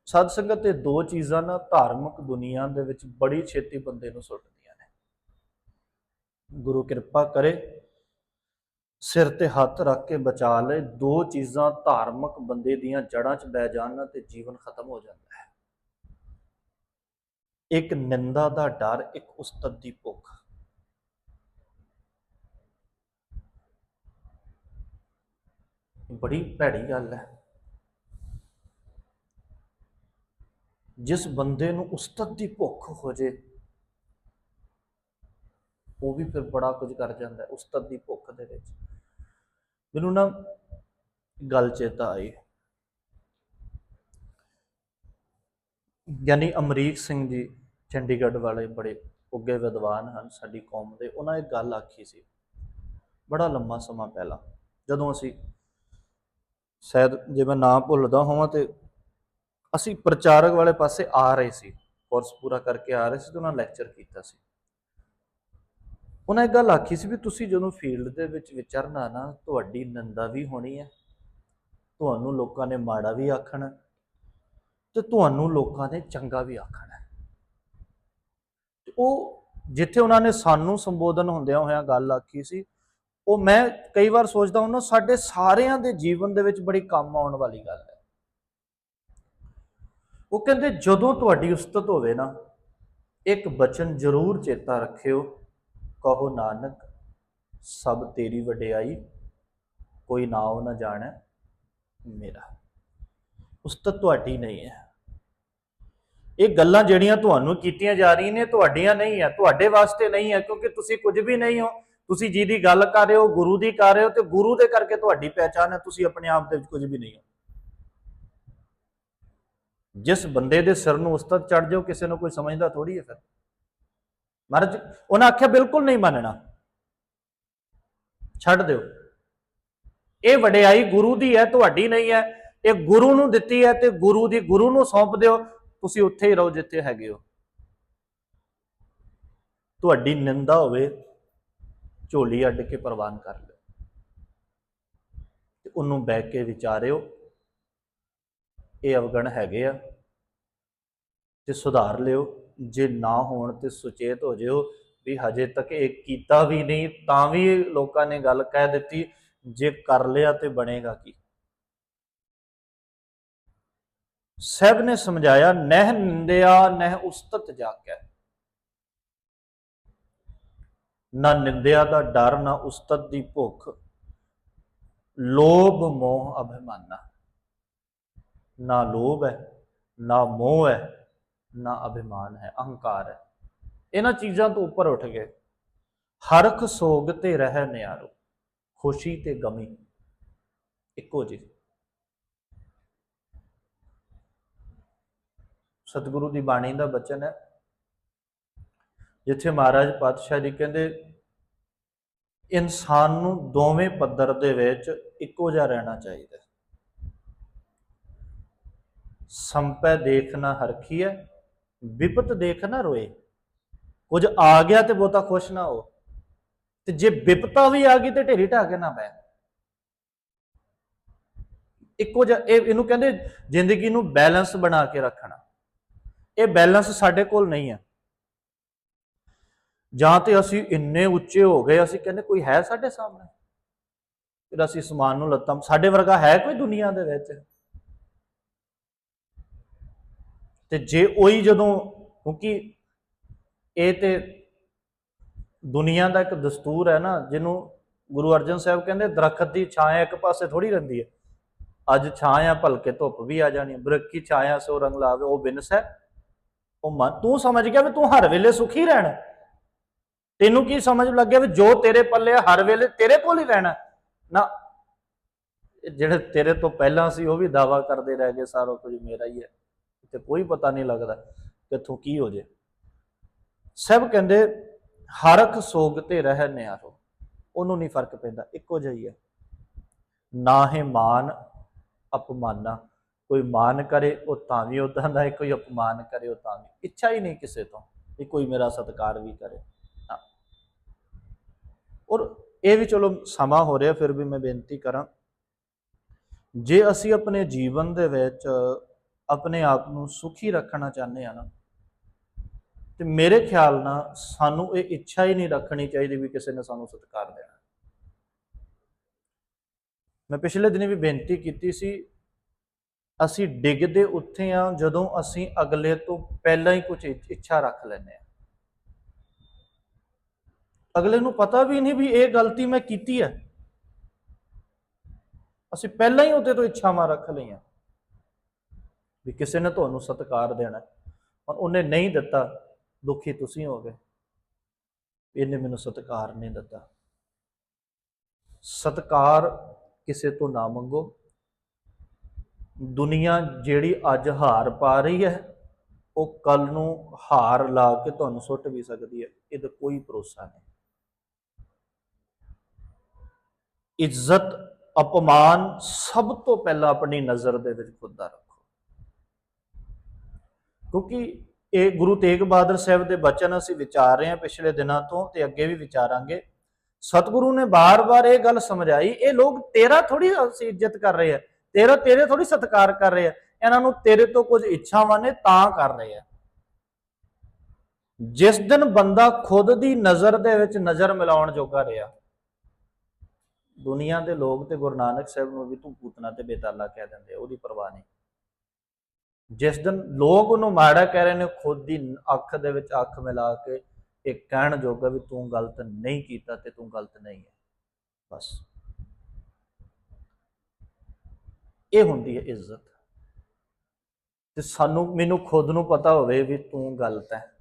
ਸਤ ਸੰਗਤ ਇਹ ਦੋ ਚੀਜ਼ਾਂ ਨਾ ਧਾਰਮਿਕ ਦੁਨੀਆ ਦੇ ਵਿੱਚ ਬੜੀ ਛੇਤੀ ਬੰਦੇ ਨੂੰ ਸੁੱਟਦੀਆਂ ਨੇ। ਗੁਰੂ ਕਿਰਪਾ ਕਰੇ, ਸਿਰ ਤੇ ਹੱਥ ਰੱਖ ਕੇ ਬਚਾ ਲੈ, ਦੋ ਚੀਜ਼ਾਂ ਧਾਰਮਿਕ ਬੰਦੇ ਦੀਆਂ ਜੜਾਂ 'ਚ ਬਹਿ ਜਾਣ ਨਾ ਤੇ ਜੀਵਨ ਖਤਮ ਹੋ ਜਾਂਦਾ ਹੈ। ਇੱਕ ਨਿੰਦਾ ਦਾ ਡਰ, ਇੱਕ ਉਸਤਤ ਦੀ ਭੁੱਖ। ਬੜੀ ਭੈੜੀ ਗੱਲ ਹੈ। ਜਿਸ ਬੰਦੇ ਨੂੰ ਉਸਤਤ ਦੀ ਭੁੱਖ ਹੋ ਜੇ, ਉਹ ਵੀ ਫਿਰ ਬੜਾ ਕੁਝ ਕਰ ਜਾਂਦਾ ਹੈ, ਉਸਤਤ ਦੀ ਭੁੱਖ ਦੇ ਵਿੱਚ। ਮੈਨੂੰ ਨਾ ਗੱਲ ਚੇਤਾ ਆਈ। ਯਾਨੀ ਅਮਰੀਕ ਸਿੰਘ ਜੀ ਚੰਡੀਗੜ੍ਹ ਵਾਲੇ ਬੜੇ ਉੱਗੇ ਵਿਦਵਾਨ ਹਨ ਸਾਡੀ ਕੌਮ ਦੇ। ਉਹਨਾਂ ਇੱਕ ਗੱਲ ਆਖੀ ਸੀ, ਬੜਾ ਲੰਮਾ ਸਮਾਂ ਪਹਿਲਾਂ, ਜਦੋਂ ਅਸੀਂ ਸ਼ਾਇਦ ਜੇ ਮੈਂ ਨਾ ਭੁੱਲਦਾ ਹੋਵਾਂ ਤੇ ਅਸੀਂ ਪ੍ਰਚਾਰਕ ਵਾਲੇ ਪਾਸੇ ਆ ਰਹੇ ਸੀ ਕੋਰਸ ਪੂਰਾ ਕਰਕੇ ਆ ਰਹੇ ਸੀ ਤੇ ਉਹਨਾਂ ਲੈਕਚਰ ਕੀਤਾ ਸੀ। ਉਹਨਾਂ ਇੱਕ ਗੱਲ ਆਖੀ ਸੀ ਵੀ ਤੁਸੀਂ ਜਦੋਂ ਫੀਲਡ ਦੇ ਵਿੱਚ ਵਿਚਰਨਾ ਨਾ, ਤੁਹਾਡੀ ਨਿੰਦਾ ਵੀ ਹੋਣੀ ਹੈ, ਤੁਹਾਨੂੰ ਲੋਕਾਂ ਨੇ ਮਾੜਾ ਵੀ ਆਖਣਾ ਤੇ ਤੁਹਾਨੂੰ ਲੋਕਾਂ ਨੇ ਚੰਗਾ ਵੀ ਆਖਣਾ ਤੇ ਉਹ ਜਿੱਥੇ ਉਹਨਾਂ ਨੇ ਸਾਨੂੰ ਸੰਬੋਧਨ ਹੁੰਦਿਆਂ ਹੋਇਆਂ ਗੱਲ ਆਖੀ ਸੀ, ਉਹ ਮੈਂ ਕਈ ਵਾਰ ਸੋਚਦਾ ਹੁੰਦਾ, ਸਾਡੇ ਸਾਰਿਆਂ ਦੇ ਜੀਵਨ ਦੇ ਵਿੱਚ ਬੜੀ ਕੰਮ ਆਉਣ ਵਾਲੀ ਗੱਲ ਹੈ। ਉਹ ਕਹਿੰਦੇ, ਜਦੋਂ ਤੁਹਾਡੀ ਉਸਤਤ ਹੋਵੇ ਨਾ, ਇੱਕ ਬਚਨ ਜ਼ਰੂਰ ਚੇਤਾ ਰੱਖਿਓ, ਕਹੋ, ਨਾਨਕ, ਸਭ ਤੇਰੀ ਵਡਿਆਈ, ਕੋਈ ਨਾਉ ਨਾ ਜਾਣੈ ਮੇਰਾ। ਉਸਤਤ ਤੁਹਾਡੀ ਨਹੀਂ ਹੈ। ਇਹ ਗੱਲਾਂ ਜਿਹੜੀਆਂ ਤੁਹਾਨੂੰ ਕੀਤੀਆਂ ਜਾ ਰਹੀਆਂ ਨੇ ਤੁਹਾਡੀਆਂ ਨਹੀਂ ਹੈ ਤੁਹਾਡੇ ਵਾਸਤੇ ਨਹੀਂ ਹੈ ਕਿਉਂਕਿ ਤੁਸੀਂ ਕੁਝ ਵੀ ਨਹੀਂ ਹੋ। ਤੁਸੀਂ ਜਿਹਦੀ ਗੱਲ ਕਰ ਰਹੇ ਹੋ, ਗੁਰੂ ਦੀ ਕਰ ਰਹੇ ਹੋ ਤੇ ਗੁਰੂ ਦੇ ਕਰਕੇ ਤੁਹਾਡੀ ਪਹਿਚਾਨ ਹੈ, ਤੁਸੀਂ ਆਪਣੇ ਆਪ ਦੇ ਵਿੱਚ ਕੁਝ ਵੀ ਨਹੀਂ ਹੋ। ਜਿਸ ਬੰਦੇ ਦੇ ਸਿਰ ਨੂੰ ਉਸਤਤ ਚੜ ਜਾਓ, ਕਿਸੇ ਨੂੰ ਕੋਈ ਸਮਝਦਾ ਥੋੜੀ ਹੈ ਫਿਰ। ਮਹਾਰਾਜ ਉਹਨਾਂ ਆਖਿਆ ਬਿਲਕੁਲ ਨਹੀਂ ਮੰਨਣਾ। ਛੱਡ ਦਿਓ। ਇਹ ਵਡਿਆਈ ਗੁਰੂ ਦੀ ਹੈ, ਤੁਹਾਡੀ ਨਹੀਂ ਹੈ। ਇਹ ਗੁਰੂ ਨੂੰ ਦਿੱਤੀ ਹੈ ਤੇ ਗੁਰੂ ਦੀ ਗੁਰੂ ਨੂੰ ਸੌਂਪ ਦਿਓ। ਤੁਸੀਂ ਉੱਥੇ ਹੀ ਰਹੋ ਜਿੱਥੇ ਹੈਗੇ ਹੋ। ਤੁਹਾਡੀ ਨਿੰਦਾ ਹੋਵੇ, ਝੋਲੀ ਅੱਡ ਕੇ ਪ੍ਰਵਾਨ ਕਰ ਲਿਓ। ਤੇ ਉਹਨੂੰ ਬੈਠ ਕੇ ਵਿਚਾਰਿਓ, ਇਹ ਅਵਗਣ ਹੈਗੇ ਆ। ਤੇ ਸੁਧਾਰ ਲਿਓ। ਜੇ ਨਾ ਹੋਣ ਤੇ ਸੁਚੇਤ ਹੋ ਜਿਓ ਵੀ ਹਜੇ ਤੱਕ ਇਹ ਕੀਤਾ ਵੀ ਨਹੀਂ, ਤਾਂ ਵੀ ਲੋਕਾਂ ਨੇ ਗੱਲ ਕਹਿ ਦਿੱਤੀ, ਜੇ ਕਰ ਲਿਆ ਤੇ ਬਣੇਗਾ ਕੀ? ਸਭ ਨੇ ਸਮਝਾਇਆ, ਨਹਿ ਨਿੰਦਿਆ, ਨਹਿ ਉਸਤਤ ਜਾਕੈ ਨਾ ਨਿੰਦਿਆ ਦਾ ਡਰ, ਨਾ ਉਸਤਤ ਦੀ ਭੁੱਖ। ਲੋਭ, ਮੋਹ, ਅਭਿਮਾਨਾ। ਨਾ ਲੋਭ ਹੈ, ਨਾ ਮੋਹ ਹੈ, ਨਾ ਅਭਿਮਾਨ ਹੈ, ਅਹੰਕਾਰ ਹੈ। ਇਹਨਾਂ ਚੀਜ਼ਾਂ ਤੋਂ ਉੱਪਰ ਉੱਠ ਗਏ। ਹਰਖ ਸੋਗ ਤੇ ਰਹਿ ਨਿਆਰੋ, ਖੁਸ਼ੀ ਤੇ ਗਮੀ। ਇੱਕੋ ਜਿਹੀ। ਸਤਿਗੁਰੂ ਦੀ ਬਾਣੀ ਦਾ ਬਚਨ ਹੈ। ਜਿੱਥੇ ਮਹਾਰਾਜ ਪਾਤਸ਼ਾਹ ਜੀ ਕਹਿੰਦੇ, ਇਨਸਾਨ ਨੂੰ ਦੋਵੇਂ ਪੱਧਰ ਦੇ ਵਿੱਚ ਇੱਕੋ ਜਿਹਾ ਰਹਿਣਾ ਚਾਹੀਦਾ ਹੈ। ਸੰਪੈ ਦੇਖਣਾ ਹਰਖੀ ਹੈ ਵਿਪਤ ਦੇਖਣਾ ਰੋਏ। ਕੁਝ ਆ ਗਿਆ ਤੇ ਬਹੁਤਾ ਖੁਸ਼ ਨਾ ਹੋ। ਤੇ ਜੇ ਵਿਪਤਾ ਵੀ ਆ ਗਈ ਤੇ ਢੇਰੀ ਢਾ ਕੇ ਨਾ ਬੈ ਇੱਕੋ ਜਿਹਾ, ਇਹ ਇਹਨੂੰ ਕਹਿੰਦੇ ਜ਼ਿੰਦਗੀ ਨੂੰ ਬੈਲੈਂਸ ਬਣਾ ਕੇ ਰੱਖਣਾ। ਇਹ ਬੈਲੈਂਸ ਸਾਡੇ ਕੋਲ ਨਹੀਂ ਹੈ ਜਾਂ ਤੇ ਅਸੀਂ ਇੰਨੇ ਉੱਚੇ ਹੋ ਗਏ, ਅਸੀਂ ਕਹਿੰਦੇ ਕੋਈ ਹੈ ਸਾਡੇ ਸਾਹਮਣੇ? ਫਿਰ ਅਸੀਂ ਸਮਾਨ ਨੂੰ ਲੱਤਾਂ ਸਾਡੇ ਵਰਗਾ ਹੈ ਕੋਈ ਦੁਨੀਆ ਦੇ ਵਿੱਚ? ਤੇ ਜੇ ਉਹੀ ਜਦੋਂ ਕਿਉਂਕਿ ਇਹ ਤੇ ਦੁਨੀਆ ਦਾ ਇੱਕ ਦਸਤੂਰ ਹੈ ਨਾ, ਜਿਹਨੂੰ ਗੁਰੂ ਅਰਜਨ ਸਾਹਿਬ ਕਹਿੰਦੇ, ਦਰਖਤ ਦੀ ਛਾਂ ਇੱਕ ਪਾਸੇ ਥੋੜੀ ਰਹਿੰਦੀ ਹੈ। ਅੱਜ ਛਾਂ ਆ ਭਲਕੇ ਧੁੱਪ ਵੀ ਆ ਜਾਣੀ ਬਰਕੀ ਕੀ ਛਾਇਆ ਸੋ ਰੰਗ ਲਾਵੇ, ਉਹ ਬਿਨਸ ਹੈ। ਉਹ ਮਨ ਤੂੰ ਸਮਝ ਗਿਆ ਵੀ ਤੂੰ ਹਰ ਵੇਲੇ ਸੁਖੀ ਰਹਿਣਾ। ਤੈਨੂੰ ਕੀ ਸਮਝ ਲੱਗਿਆ ਵੀ ਜੋ ਤੇਰੇ ਪੱਲੇ ਆ, ਹਰ ਵੇਲੇ ਤੇਰੇ ਕੋਲ ਹੀ ਰਹਿਣਾ। ਨਾ ਇਹ ਜਿਹੜੇ ਤੇਰੇ ਤੋਂ ਪਹਿਲਾਂ ਸੀ ਉਹ ਵੀ ਦਾਵਾ ਕਰਦੇ ਰਹਿ ਗਏ ਸਾਰਾ ਕੁਝ ਮੇਰਾ ਹੀ ਹੈ। ਤੇ ਕੋਈ ਪਤਾ ਨਹੀਂ ਲੱਗਦਾ ਕਿੱਥੋਂ ਕੀ ਹੋ ਜੇ। ਸਭ ਕਹਿੰਦੇ ਹਰਖ ਸੋਗ ਤੇ ਰਹਿ ਨਿਆਰੋ ਉਹਨੂੰ ਨਹੀਂ ਫ਼ਰਕ ਪੈਂਦਾ ਇੱਕੋ ਜਿਹਾ ਹੀ ਹੈ। ਨਾ ਹੈ ਮਾਨ ਅਪਮਾਨਾ ਕੋਈ ਮਾਨ ਕਰੇ, ਉਹ ਤਾਂ ਵੀ ਉਦਾਂ ਦਾ ਹੈ, ਕੋਈ ਅਪਮਾਨ ਕਰੇ, ਉਹ ਤਾਂ ਵੀ। ਇੱਛਾ ਹੀ ਨਹੀਂ ਕਿਸੇ ਤੋਂ ਵੀ ਕੋਈ ਮੇਰਾ ਸਤਿਕਾਰ ਵੀ ਕਰੇ। ਔਰ ਇਹ ਵੀ ਚਲੋ ਸਮਾਂ ਹੋ ਰਿਹਾ, ਫਿਰ ਵੀ ਮੈਂ ਬੇਨਤੀ ਕਰਾਂ, ਜੇ ਅਸੀਂ ਆਪਣੇ ਜੀਵਨ ਦੇ ਵਿੱਚ ਆਪਣੇ ਆਪ ਨੂੰ ਸੁਖੀ ਰੱਖਣਾ ਚਾਹੁੰਦੇ ਆ ਨਾ, ਤੇ ਮੇਰੇ ਖਿਆਲ ਨਾਲ ਸਾਨੂੰ ਇਹ ਇੱਛਾ ਹੀ ਨਹੀਂ ਰੱਖਣੀ ਚਾਹੀਦੀ ਵੀ ਕਿਸੇ ਨੇ ਸਾਨੂੰ ਸਤਿਕਾਰ ਦੇਣਾ। ਮੈਂ ਪਿਛਲੇ ਦਿਨੀ ਵੀ ਬੇਨਤੀ ਕੀਤੀ ਸੀ ਅਸੀਂ ਡਿੱਗਦੇ ਉੱਥੇ ਆ ਜਦੋਂ ਅਸੀਂ ਅਗਲੇ ਤੋਂ ਪਹਿਲਾਂ ਹੀ ਕੁਝ ਇੱਛਾ ਰੱਖ ਲੈਂਦੇ ਆ। ਅਗਲੇ ਨੂੰ ਪਤਾ ਵੀ ਨਹੀਂ ਵੀ ਇਹ ਗਲਤੀ ਮੈਂ ਕੀਤੀ ਹੈ। ਅਸੀਂ ਪਹਿਲਾਂ ਹੀ ਉਹਦੇ ਤੋਂ ਇੱਛਾਵਾਂ ਰੱਖ ਲਈਆਂ। ਵੀ ਕਿਸੇ ਨੇ ਤੁਹਾਨੂੰ ਸਤਿਕਾਰ ਦੇਣਾ ਹੈ। ਔਰ ਉਹਨੇ ਨਹੀਂ ਦਿੱਤਾ, ਦੁਖੀ ਤੁਸੀਂ ਹੋ ਗਏ। ਇਹਨੇ ਮੈਨੂੰ ਸਤਿਕਾਰ ਨਹੀਂ ਦਿੱਤਾ। ਸਤਿਕਾਰ ਕਿਸੇ ਤੋਂ ਨਾ ਮੰਗੋ। ਦੁਨੀਆ ਜਿਹੜੀ ਅੱਜ ਹਾਰ ਪਾ ਰਹੀ ਹੈ, ਉਹ ਕੱਲ ਨੂੰ ਹਾਰ ਲਾ ਕੇ ਤੁਹਾਨੂੰ ਸੁੱਟ ਵੀ ਸਕਦੀ ਹੈ। ਇਹਦਾ ਕੋਈ ਭਰੋਸਾ ਨਹੀਂ। ਇੱਜ਼ਤ, ਅਪਮਾਨ ਸਭ ਤੋਂ ਪਹਿਲਾਂ ਆਪਣੀ ਨਜ਼ਰ ਦੇ ਵਿੱਚ ਖੁਦ ਦਾ ਰੱਖੋ। ਕਿਉਂਕਿ ਇਹ ਗੁਰੂ ਤੇਗ ਬਹਾਦਰ ਸਾਹਿਬ ਦੇ ਬਚਨ ਅਸੀਂ ਵਿਚਾਰ ਰਹੇ ਹਾਂ ਪਿਛਲੇ ਦਿਨਾਂ ਤੋਂ ਤੇ ਅੱਗੇ ਵੀ ਵਿਚਾਰਾਂਗੇ। ਸਤਿਗੁਰੂ ਨੇ ਬਾਰ-ਬਾਰ ਇਹ ਗੱਲ ਸਮਝਾਈ, ਇਹ ਲੋਕ ਤੇਰਾ ਥੋੜੀ ਅਸੀਂ ਇੱਜ਼ਤ ਕਰ ਰਹੇ ਆ ਤੇਰਾ ਤੇਰੇ ਥੋੜੀ ਸਤਿਕਾਰ ਕਰ ਰਹੇ ਆ। ਇਹਨਾਂ ਨੂੰ ਤੇਰੇ ਤੋਂ ਕੁਝ ਇੱਛਾਵਾਂ ਨੇ ਤਾਂ ਕਰ ਰਹੇ ਆ। ਜਿਸ ਦਿਨ ਬੰਦਾ ਖੁਦ ਦੀ ਨਜ਼ਰ ਦੇ ਵਿੱਚ ਨਜ਼ਰ ਮਿਲਾਉਣ ਜੋਗਾ ਰਿਹਾ, ਦੁਨੀਆ ਦੇ ਲੋਕ ਤੇ ਗੁਰੂ ਨਾਨਕ ਸਾਹਿਬ ਨੂੰ ਵੀ ਤੂੰ ਪੂਤਨਾ ਤੇ ਬੇਤਾਲਾ ਕਹਿ ਦਿੰਦੇ ਉਹਦੀ ਪਰਵਾਹ ਨਹੀਂ। ਜਿਸ ਦਿਨ ਲੋਕ ਉਹਨੂੰ ਮਾੜਾ ਕਹਿ ਰਹੇ ਨੇ, ਖੁਦ ਦੀ ਅੱਖ ਦੇ ਵਿੱਚ ਅੱਖ ਮਿਲਾ ਕੇ ਇਹ ਕਹਿਣ ਜੋਗਾ ਵੀ ਤੂੰ ਗਲਤ ਨਹੀਂ ਕੀਤਾ ਤੇ ਤੂੰ ਗਲਤ ਨਹੀਂ ਹੈ। ਬਸ। ਇਹ ਹੁੰਦੀ ਹੈ ਇੱਜ਼ਤ। ਤੇ ਸਾਨੂੰ, ਮੈਨੂੰ ਖੁਦ ਨੂੰ ਪਤਾ ਹੋਵੇ ਵੀ ਤੂੰ ਗਲਤ ਹੈ।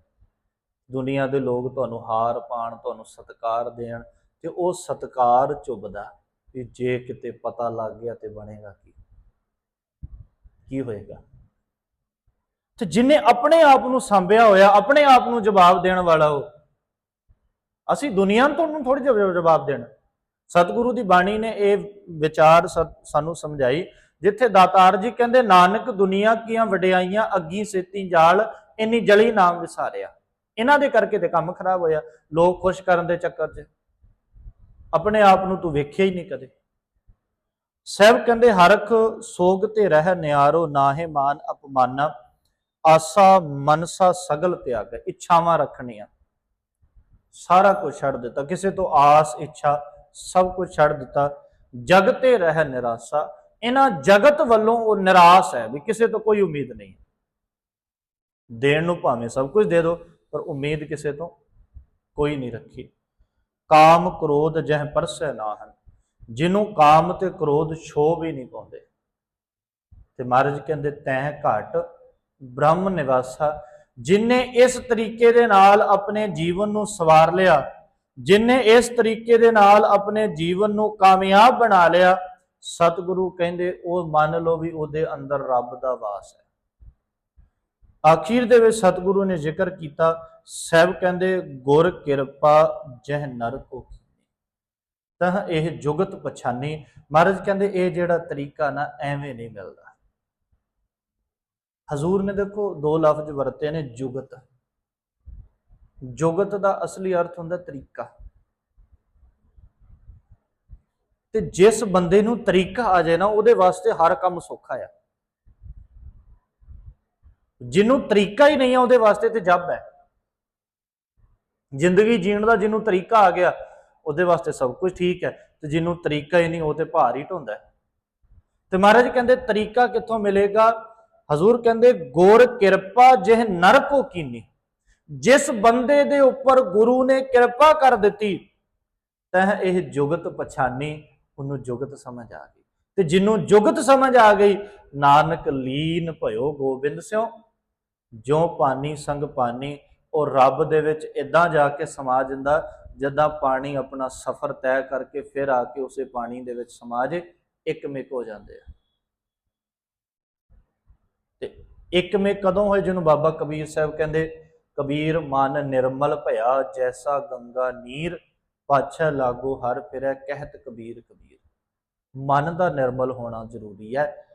ਦੁਨੀਆ ਦੇ ਲੋਕ ਤੁਹਾਨੂੰ ਹਾਰ ਪਾਣ, ਤੁਹਾਨੂੰ ਸਤਿਕਾਰ ਦੇਣ ਤੇ ਉਹ ਸਤਿਕਾਰ ਚੁੱਭਦਾ ਵੀ ਜੇ ਕਿਤੇ ਪਤਾ ਲੱਗ ਗਿਆ ਤੇ ਬਣੇਗਾ ਕੀ? ਕੀ ਹੋਏਗਾ? ਤੇ ਜਿਨੇ ਆਪਣੇ ਆਪ ਨੂੰ ਸੰਭਿਆ ਹੋਇਆ, ਆਪਣੇ ਆਪ ਨੂੰ ਜਵਾਬ ਦੇਣ ਵਾਲਾ ਹੋ ਅਸੀਂ ਦੁਨੀਆ ਨੂੰ ਤੁਹਾਨੂੰ ਥੋੜੀ ਜਵਾਬ ਦੇਣਾ। ਸਤਿਗੁਰੂ ਦੀ ਬਾਣੀ ਨੇ ਇਹ ਵਿਚਾਰ ਸ- ਸਾਨੂੰ ਸਮਝਾਈ ਜਿੱਥੇ ਦਾਤਾਰ ਜੀ ਕਹਿੰਦੇ, ਨਾਨਕ ਦੁਨੀਆ ਕੀਆਂ ਵਡਿਆਈਆਂ ਅੱਗੀ ਸੇਤੀ ਜਾਲ, ਇੰਨੀ ਜਲੀ ਨਾਮ ਵਿਸਾਰਿਆ। ਇਹਨਾਂ ਦੇ ਕਰਕੇ ਤੇ ਕੰਮ ਖਰਾਬ ਹੋਇਆ। ਲੋਕ ਖੁਸ਼ ਕਰਨ ਦੇ ਚੱਕਰ 'ਚ ਆਪਣੇ ਆਪ ਨੂੰ ਤੂੰ ਵੇਖਿਆ ਹੀ ਨਹੀਂ ਕਦੇ। ਸਹਿਬ ਕਹਿੰਦੇ ਹਰਖ ਸੋਗ ਤੇ ਰਹਿ ਨਿਆਰੋ, ਨਾਹੇ ਮਾਨ ਅਪਮਾਨਾ। ਆਸਾ ਮਨਸਾ ਸਗਲ ਤਿਆਗ, ਇੱਛਾਵਾਂ ਰੱਖਣੀਆਂ। ਸਾਰਾ ਕੁਝ ਛੱਡ ਦਿੱਤਾ। ਕਿਸੇ ਤੋਂ ਆਸ, ਇੱਛਾ ਸਭ ਕੁਝ ਛੱਡ ਦਿੱਤਾ। ਜਗ ਤੇ ਰਹਿ ਨਿਰਾਸ਼ਾ ਇਹਨਾਂ ਜਗਤ ਵੱਲੋਂ ਉਹ ਨਿਰਾਸ਼ ਹੈ ਵੀ ਕਿਸੇ ਤੋਂ ਕੋਈ ਉਮੀਦ ਨਹੀਂ ਦੇਣ ਨੂੰ ਭਾਵੇਂ ਸਭ ਕੁਝ ਦੇ ਦਿਓ, ਪਰ ਉਮੀਦ ਕਿਸੇ ਤੋਂ ਕੋਈ ਨਹੀਂ ਰੱਖੀ। ਕਾਮ ਕ੍ਰੋਧ ਜਹ ਪਰਸੈ ਨਾ ਹਨ ਜਿਹਨੂੰ ਕਾਮ ਤੇ ਕ੍ਰੋਧ ਛੋਹ ਵੀ ਨਹੀਂ ਪਾਉਂਦੇ। ਤੇ ਮਹਾਰਾਜ ਕਹਿੰਦੇ ਤੈਂ ਘਟ ਬ੍ਰਹਮ ਨਿਵਾਸਾ, ਜਿਨੇ ਇਸ ਤਰੀਕੇ ਦੇ ਨਾਲ ਆਪਣੇ ਜੀਵਨ ਨੂੰ ਸਵਾਰ ਲਿਆ, ਜਿਨੇ ਇਸ ਤਰੀਕੇ ਦੇ ਨਾਲ ਆਪਣੇ ਜੀਵਨ ਨੂੰ ਕਾਮਯਾਬ ਬਣਾ ਲਿਆ ਸਤਿਗੁਰੂ ਕਹਿੰਦੇ, ਉਹ ਮੰਨ ਲਓ ਵੀ ਉਹਦੇ ਅੰਦਰ ਰੱਬ ਦਾ ਵਾਸ ਹੈ। ਆਖੀਰ ਦੇ ਵਿੱਚ ਸਤਿਗੁਰੂ ਨੇ ਜ਼ਿਕਰ ਕੀਤਾ, ਸਹਿਬ ਕਹਿੰਦੇ, ਗੁਰ ਕਿਰਪਾ ਜਹ ਨਰ ਕੋ ਤਾਂ ਇਹ ਜੁਗਤ ਪਛਾਨੀ। ਮਹਾਰਾਜ ਕਹਿੰਦੇ, ਇਹ ਜਿਹੜਾ ਤਰੀਕਾ ਨਾ, ਐਵੇਂ ਨਹੀਂ ਮਿਲਦਾ। ਹਜ਼ੂਰ ਨੇ ਦੇਖੋ, ਦੋ ਲਫ਼ਜ਼ ਵਰਤੇ ਨੇ, ਜੁਗਤ। ਜੁਗਤ ਦਾ ਅਸਲੀ ਅਰਥ ਹੁੰਦਾ ਤਰੀਕਾ। ਤੇ ਜਿਸ ਬੰਦੇ ਨੂੰ ਤਰੀਕਾ ਆ ਜਾਏ ਨਾ, ਉਹਦੇ ਵਾਸਤੇ ਹਰ ਕੰਮ ਸੌਖਾ ਆ। ਜਿਹਨੂੰ ਤਰੀਕਾ ਹੀ ਨਹੀਂ ਆ, ਉਹਦੇ ਵਾਸਤੇ ਤੇ ਜੱਬ ਹੈ। ਜ਼ਿੰਦਗੀ ਜੀਣ ਦਾ ਜਿਹਨੂੰ ਤਰੀਕਾ ਆ ਗਿਆ, ਉਹਦੇ ਵਾਸਤੇ ਸਭ ਕੁਝ ਠੀਕ ਹੈ। ਤੇ ਜਿਹਨੂੰ ਤਰੀਕਾ ਹੀ ਨਹੀਂ, ਉਹ ਤੇ ਭਾਰ ਹੀ ਢੋਂਦਾ ਤੇ ਮਹਾਰਾਜ ਕਹਿੰਦੇ, ਤਰੀਕਾ ਕਿੱਥੋਂ ਮਿਲੇਗਾ? ਹਜ਼ੂਰ ਕਹਿੰਦੇ, ਗੁਰ ਕਿਰਪਾ ਜਿਹ ਨਰ ਕੋ ਕੀਨੀ। ਜਿਸ ਬੰਦੇ ਦੇ ਉੱਪਰ ਗੁਰੂ ਨੇ ਕਿਰਪਾ ਕਰ ਦਿੱਤੀ ਤਹ ਇਹ ਜੁਗਤ ਪਛਾਨੀ ਉਹਨੂੰ ਜੁਗਤ ਸਮਝ ਆ ਗਈ। ਤੇ ਜਿਹਨੂੰ ਜੁਗਤ ਸਮਝ ਆ ਗਈ, ਨਾਨਕ ਲੀਨ ਭਇਓ ਗੋਬਿੰਦ ਸਿਓ, ਜਿਉ ਪਾਣੀ ਸੰਗ ਪਾਣੀ ਉਹ ਰੱਬ ਦੇ ਵਿੱਚ ਇਦਾਂ ਜਾ ਕੇ ਸਮਾ ਜਾਂਦਾ, ਜਦਾਂ ਪਾਣੀ ਆਪਣਾ ਸਫ਼ਰ ਤੈਅ ਕਰਕੇ ਫਿਰ ਆ ਕੇ ਉਸੇ ਪਾਣੀ ਦੇ ਵਿੱਚ ਸਮਾ ਜੇ, ਇੱਕਮਿਕ ਹੋ ਜਾਂਦੇ ਆ। ਤੇ ਇੱਕਮਿਕ ਕਦੋਂ ਹੋਏ ਜਿਹਨੂੰ ਬਾਬਾ ਕਬੀਰ ਸਾਹਿਬ ਕਹਿੰਦੇ, ਕਬੀਰ ਮਨ ਨਿਰਮਲ ਭਇਆ, ਜੈਸਾ ਗੰਗਾ ਨੀਰ, ਪਾਛੈ ਲਾਗੋ ਹਰ ਫਿਰੈ, ਕਹਿਤ ਕਬੀਰ ਕਬੀਰ। ਮਨ ਦਾ ਨਿਰਮਲ ਹੋਣਾ ਜ਼ਰੂਰੀ ਹੈ,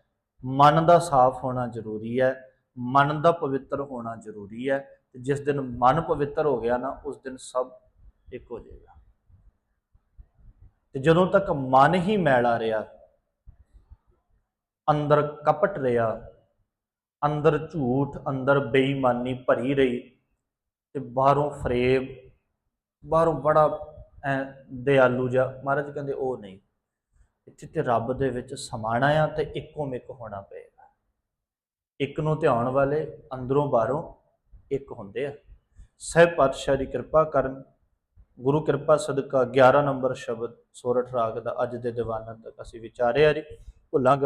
ਮਨ ਦਾ ਸਾਫ਼ ਹੋਣਾ ਜ਼ਰੂਰੀ ਹੈ, ਮਨ ਦਾ ਪਵਿੱਤਰ ਹੋਣਾ ਜ਼ਰੂਰੀ ਹੈ ਤੇ ਜਿਸ ਦਿਨ ਮਨ ਪਵਿੱਤਰ ਹੋ ਗਿਆ ਨਾ, ਉਸ ਦਿਨ ਸਭ ਇੱਕ ਹੋ ਜਾਏਗਾ। ਤੇ ਜਦੋਂ ਤੱਕ ਮਨ ਹੀ ਮੈਲਾ ਰਿਹਾ, ਅੰਦਰ ਕਪਟ ਰਿਹਾ, ਅੰਦਰ ਝੂਠ, ਅੰਦਰ ਬੇਈਮਾਨੀ ਭਰੀ ਰਹੀ ਤੇ ਬਾਹਰੋਂ ਫਰੇਬ, ਬਾਹਰੋਂ ਬੜਾ ਐ ਦਿਆਲੂ ਜਿਹਾ, ਮਹਾਰਾਜ ਕਹਿੰਦੇ ਉਹ ਨਹੀਂ। ਇੱਥੇ ਤੇ ਰੱਬ ਦੇ ਵਿੱਚ ਸਮਾਣਾ ਆ ਤੇ ਇੱਕੋ ਮਿੱਕ ਹੋਣਾ ਪਏਗਾ। ਇੱਕ ਨੂੰ ਧਿਆਉਣ ਵਾਲੇ ਅੰਦਰੋਂ ਬਾਹਰੋਂ ਇੱਕ ਹੁੰਦੇ ਆ। ਸਹਿਬ ਪਾਤਸ਼ਾਹ ਦੀ ਕਿਰਪਾ ਕਰਨ, ਗੁਰੂ ਕਿਰਪਾ ਸਦਕਾ 11 ਨੰਬਰ ਸ਼ਬਦ ਸੋਰਠ ਰਾਗ ਦਾ ਅੱਜ ਦੇ ਦੀਵਾਨਾਂ ਤੱਕ ਅਸੀਂ ਵਿਚਾਰਿਆ ਜੀ। ਭੁੱਲਾਂ ਗਲ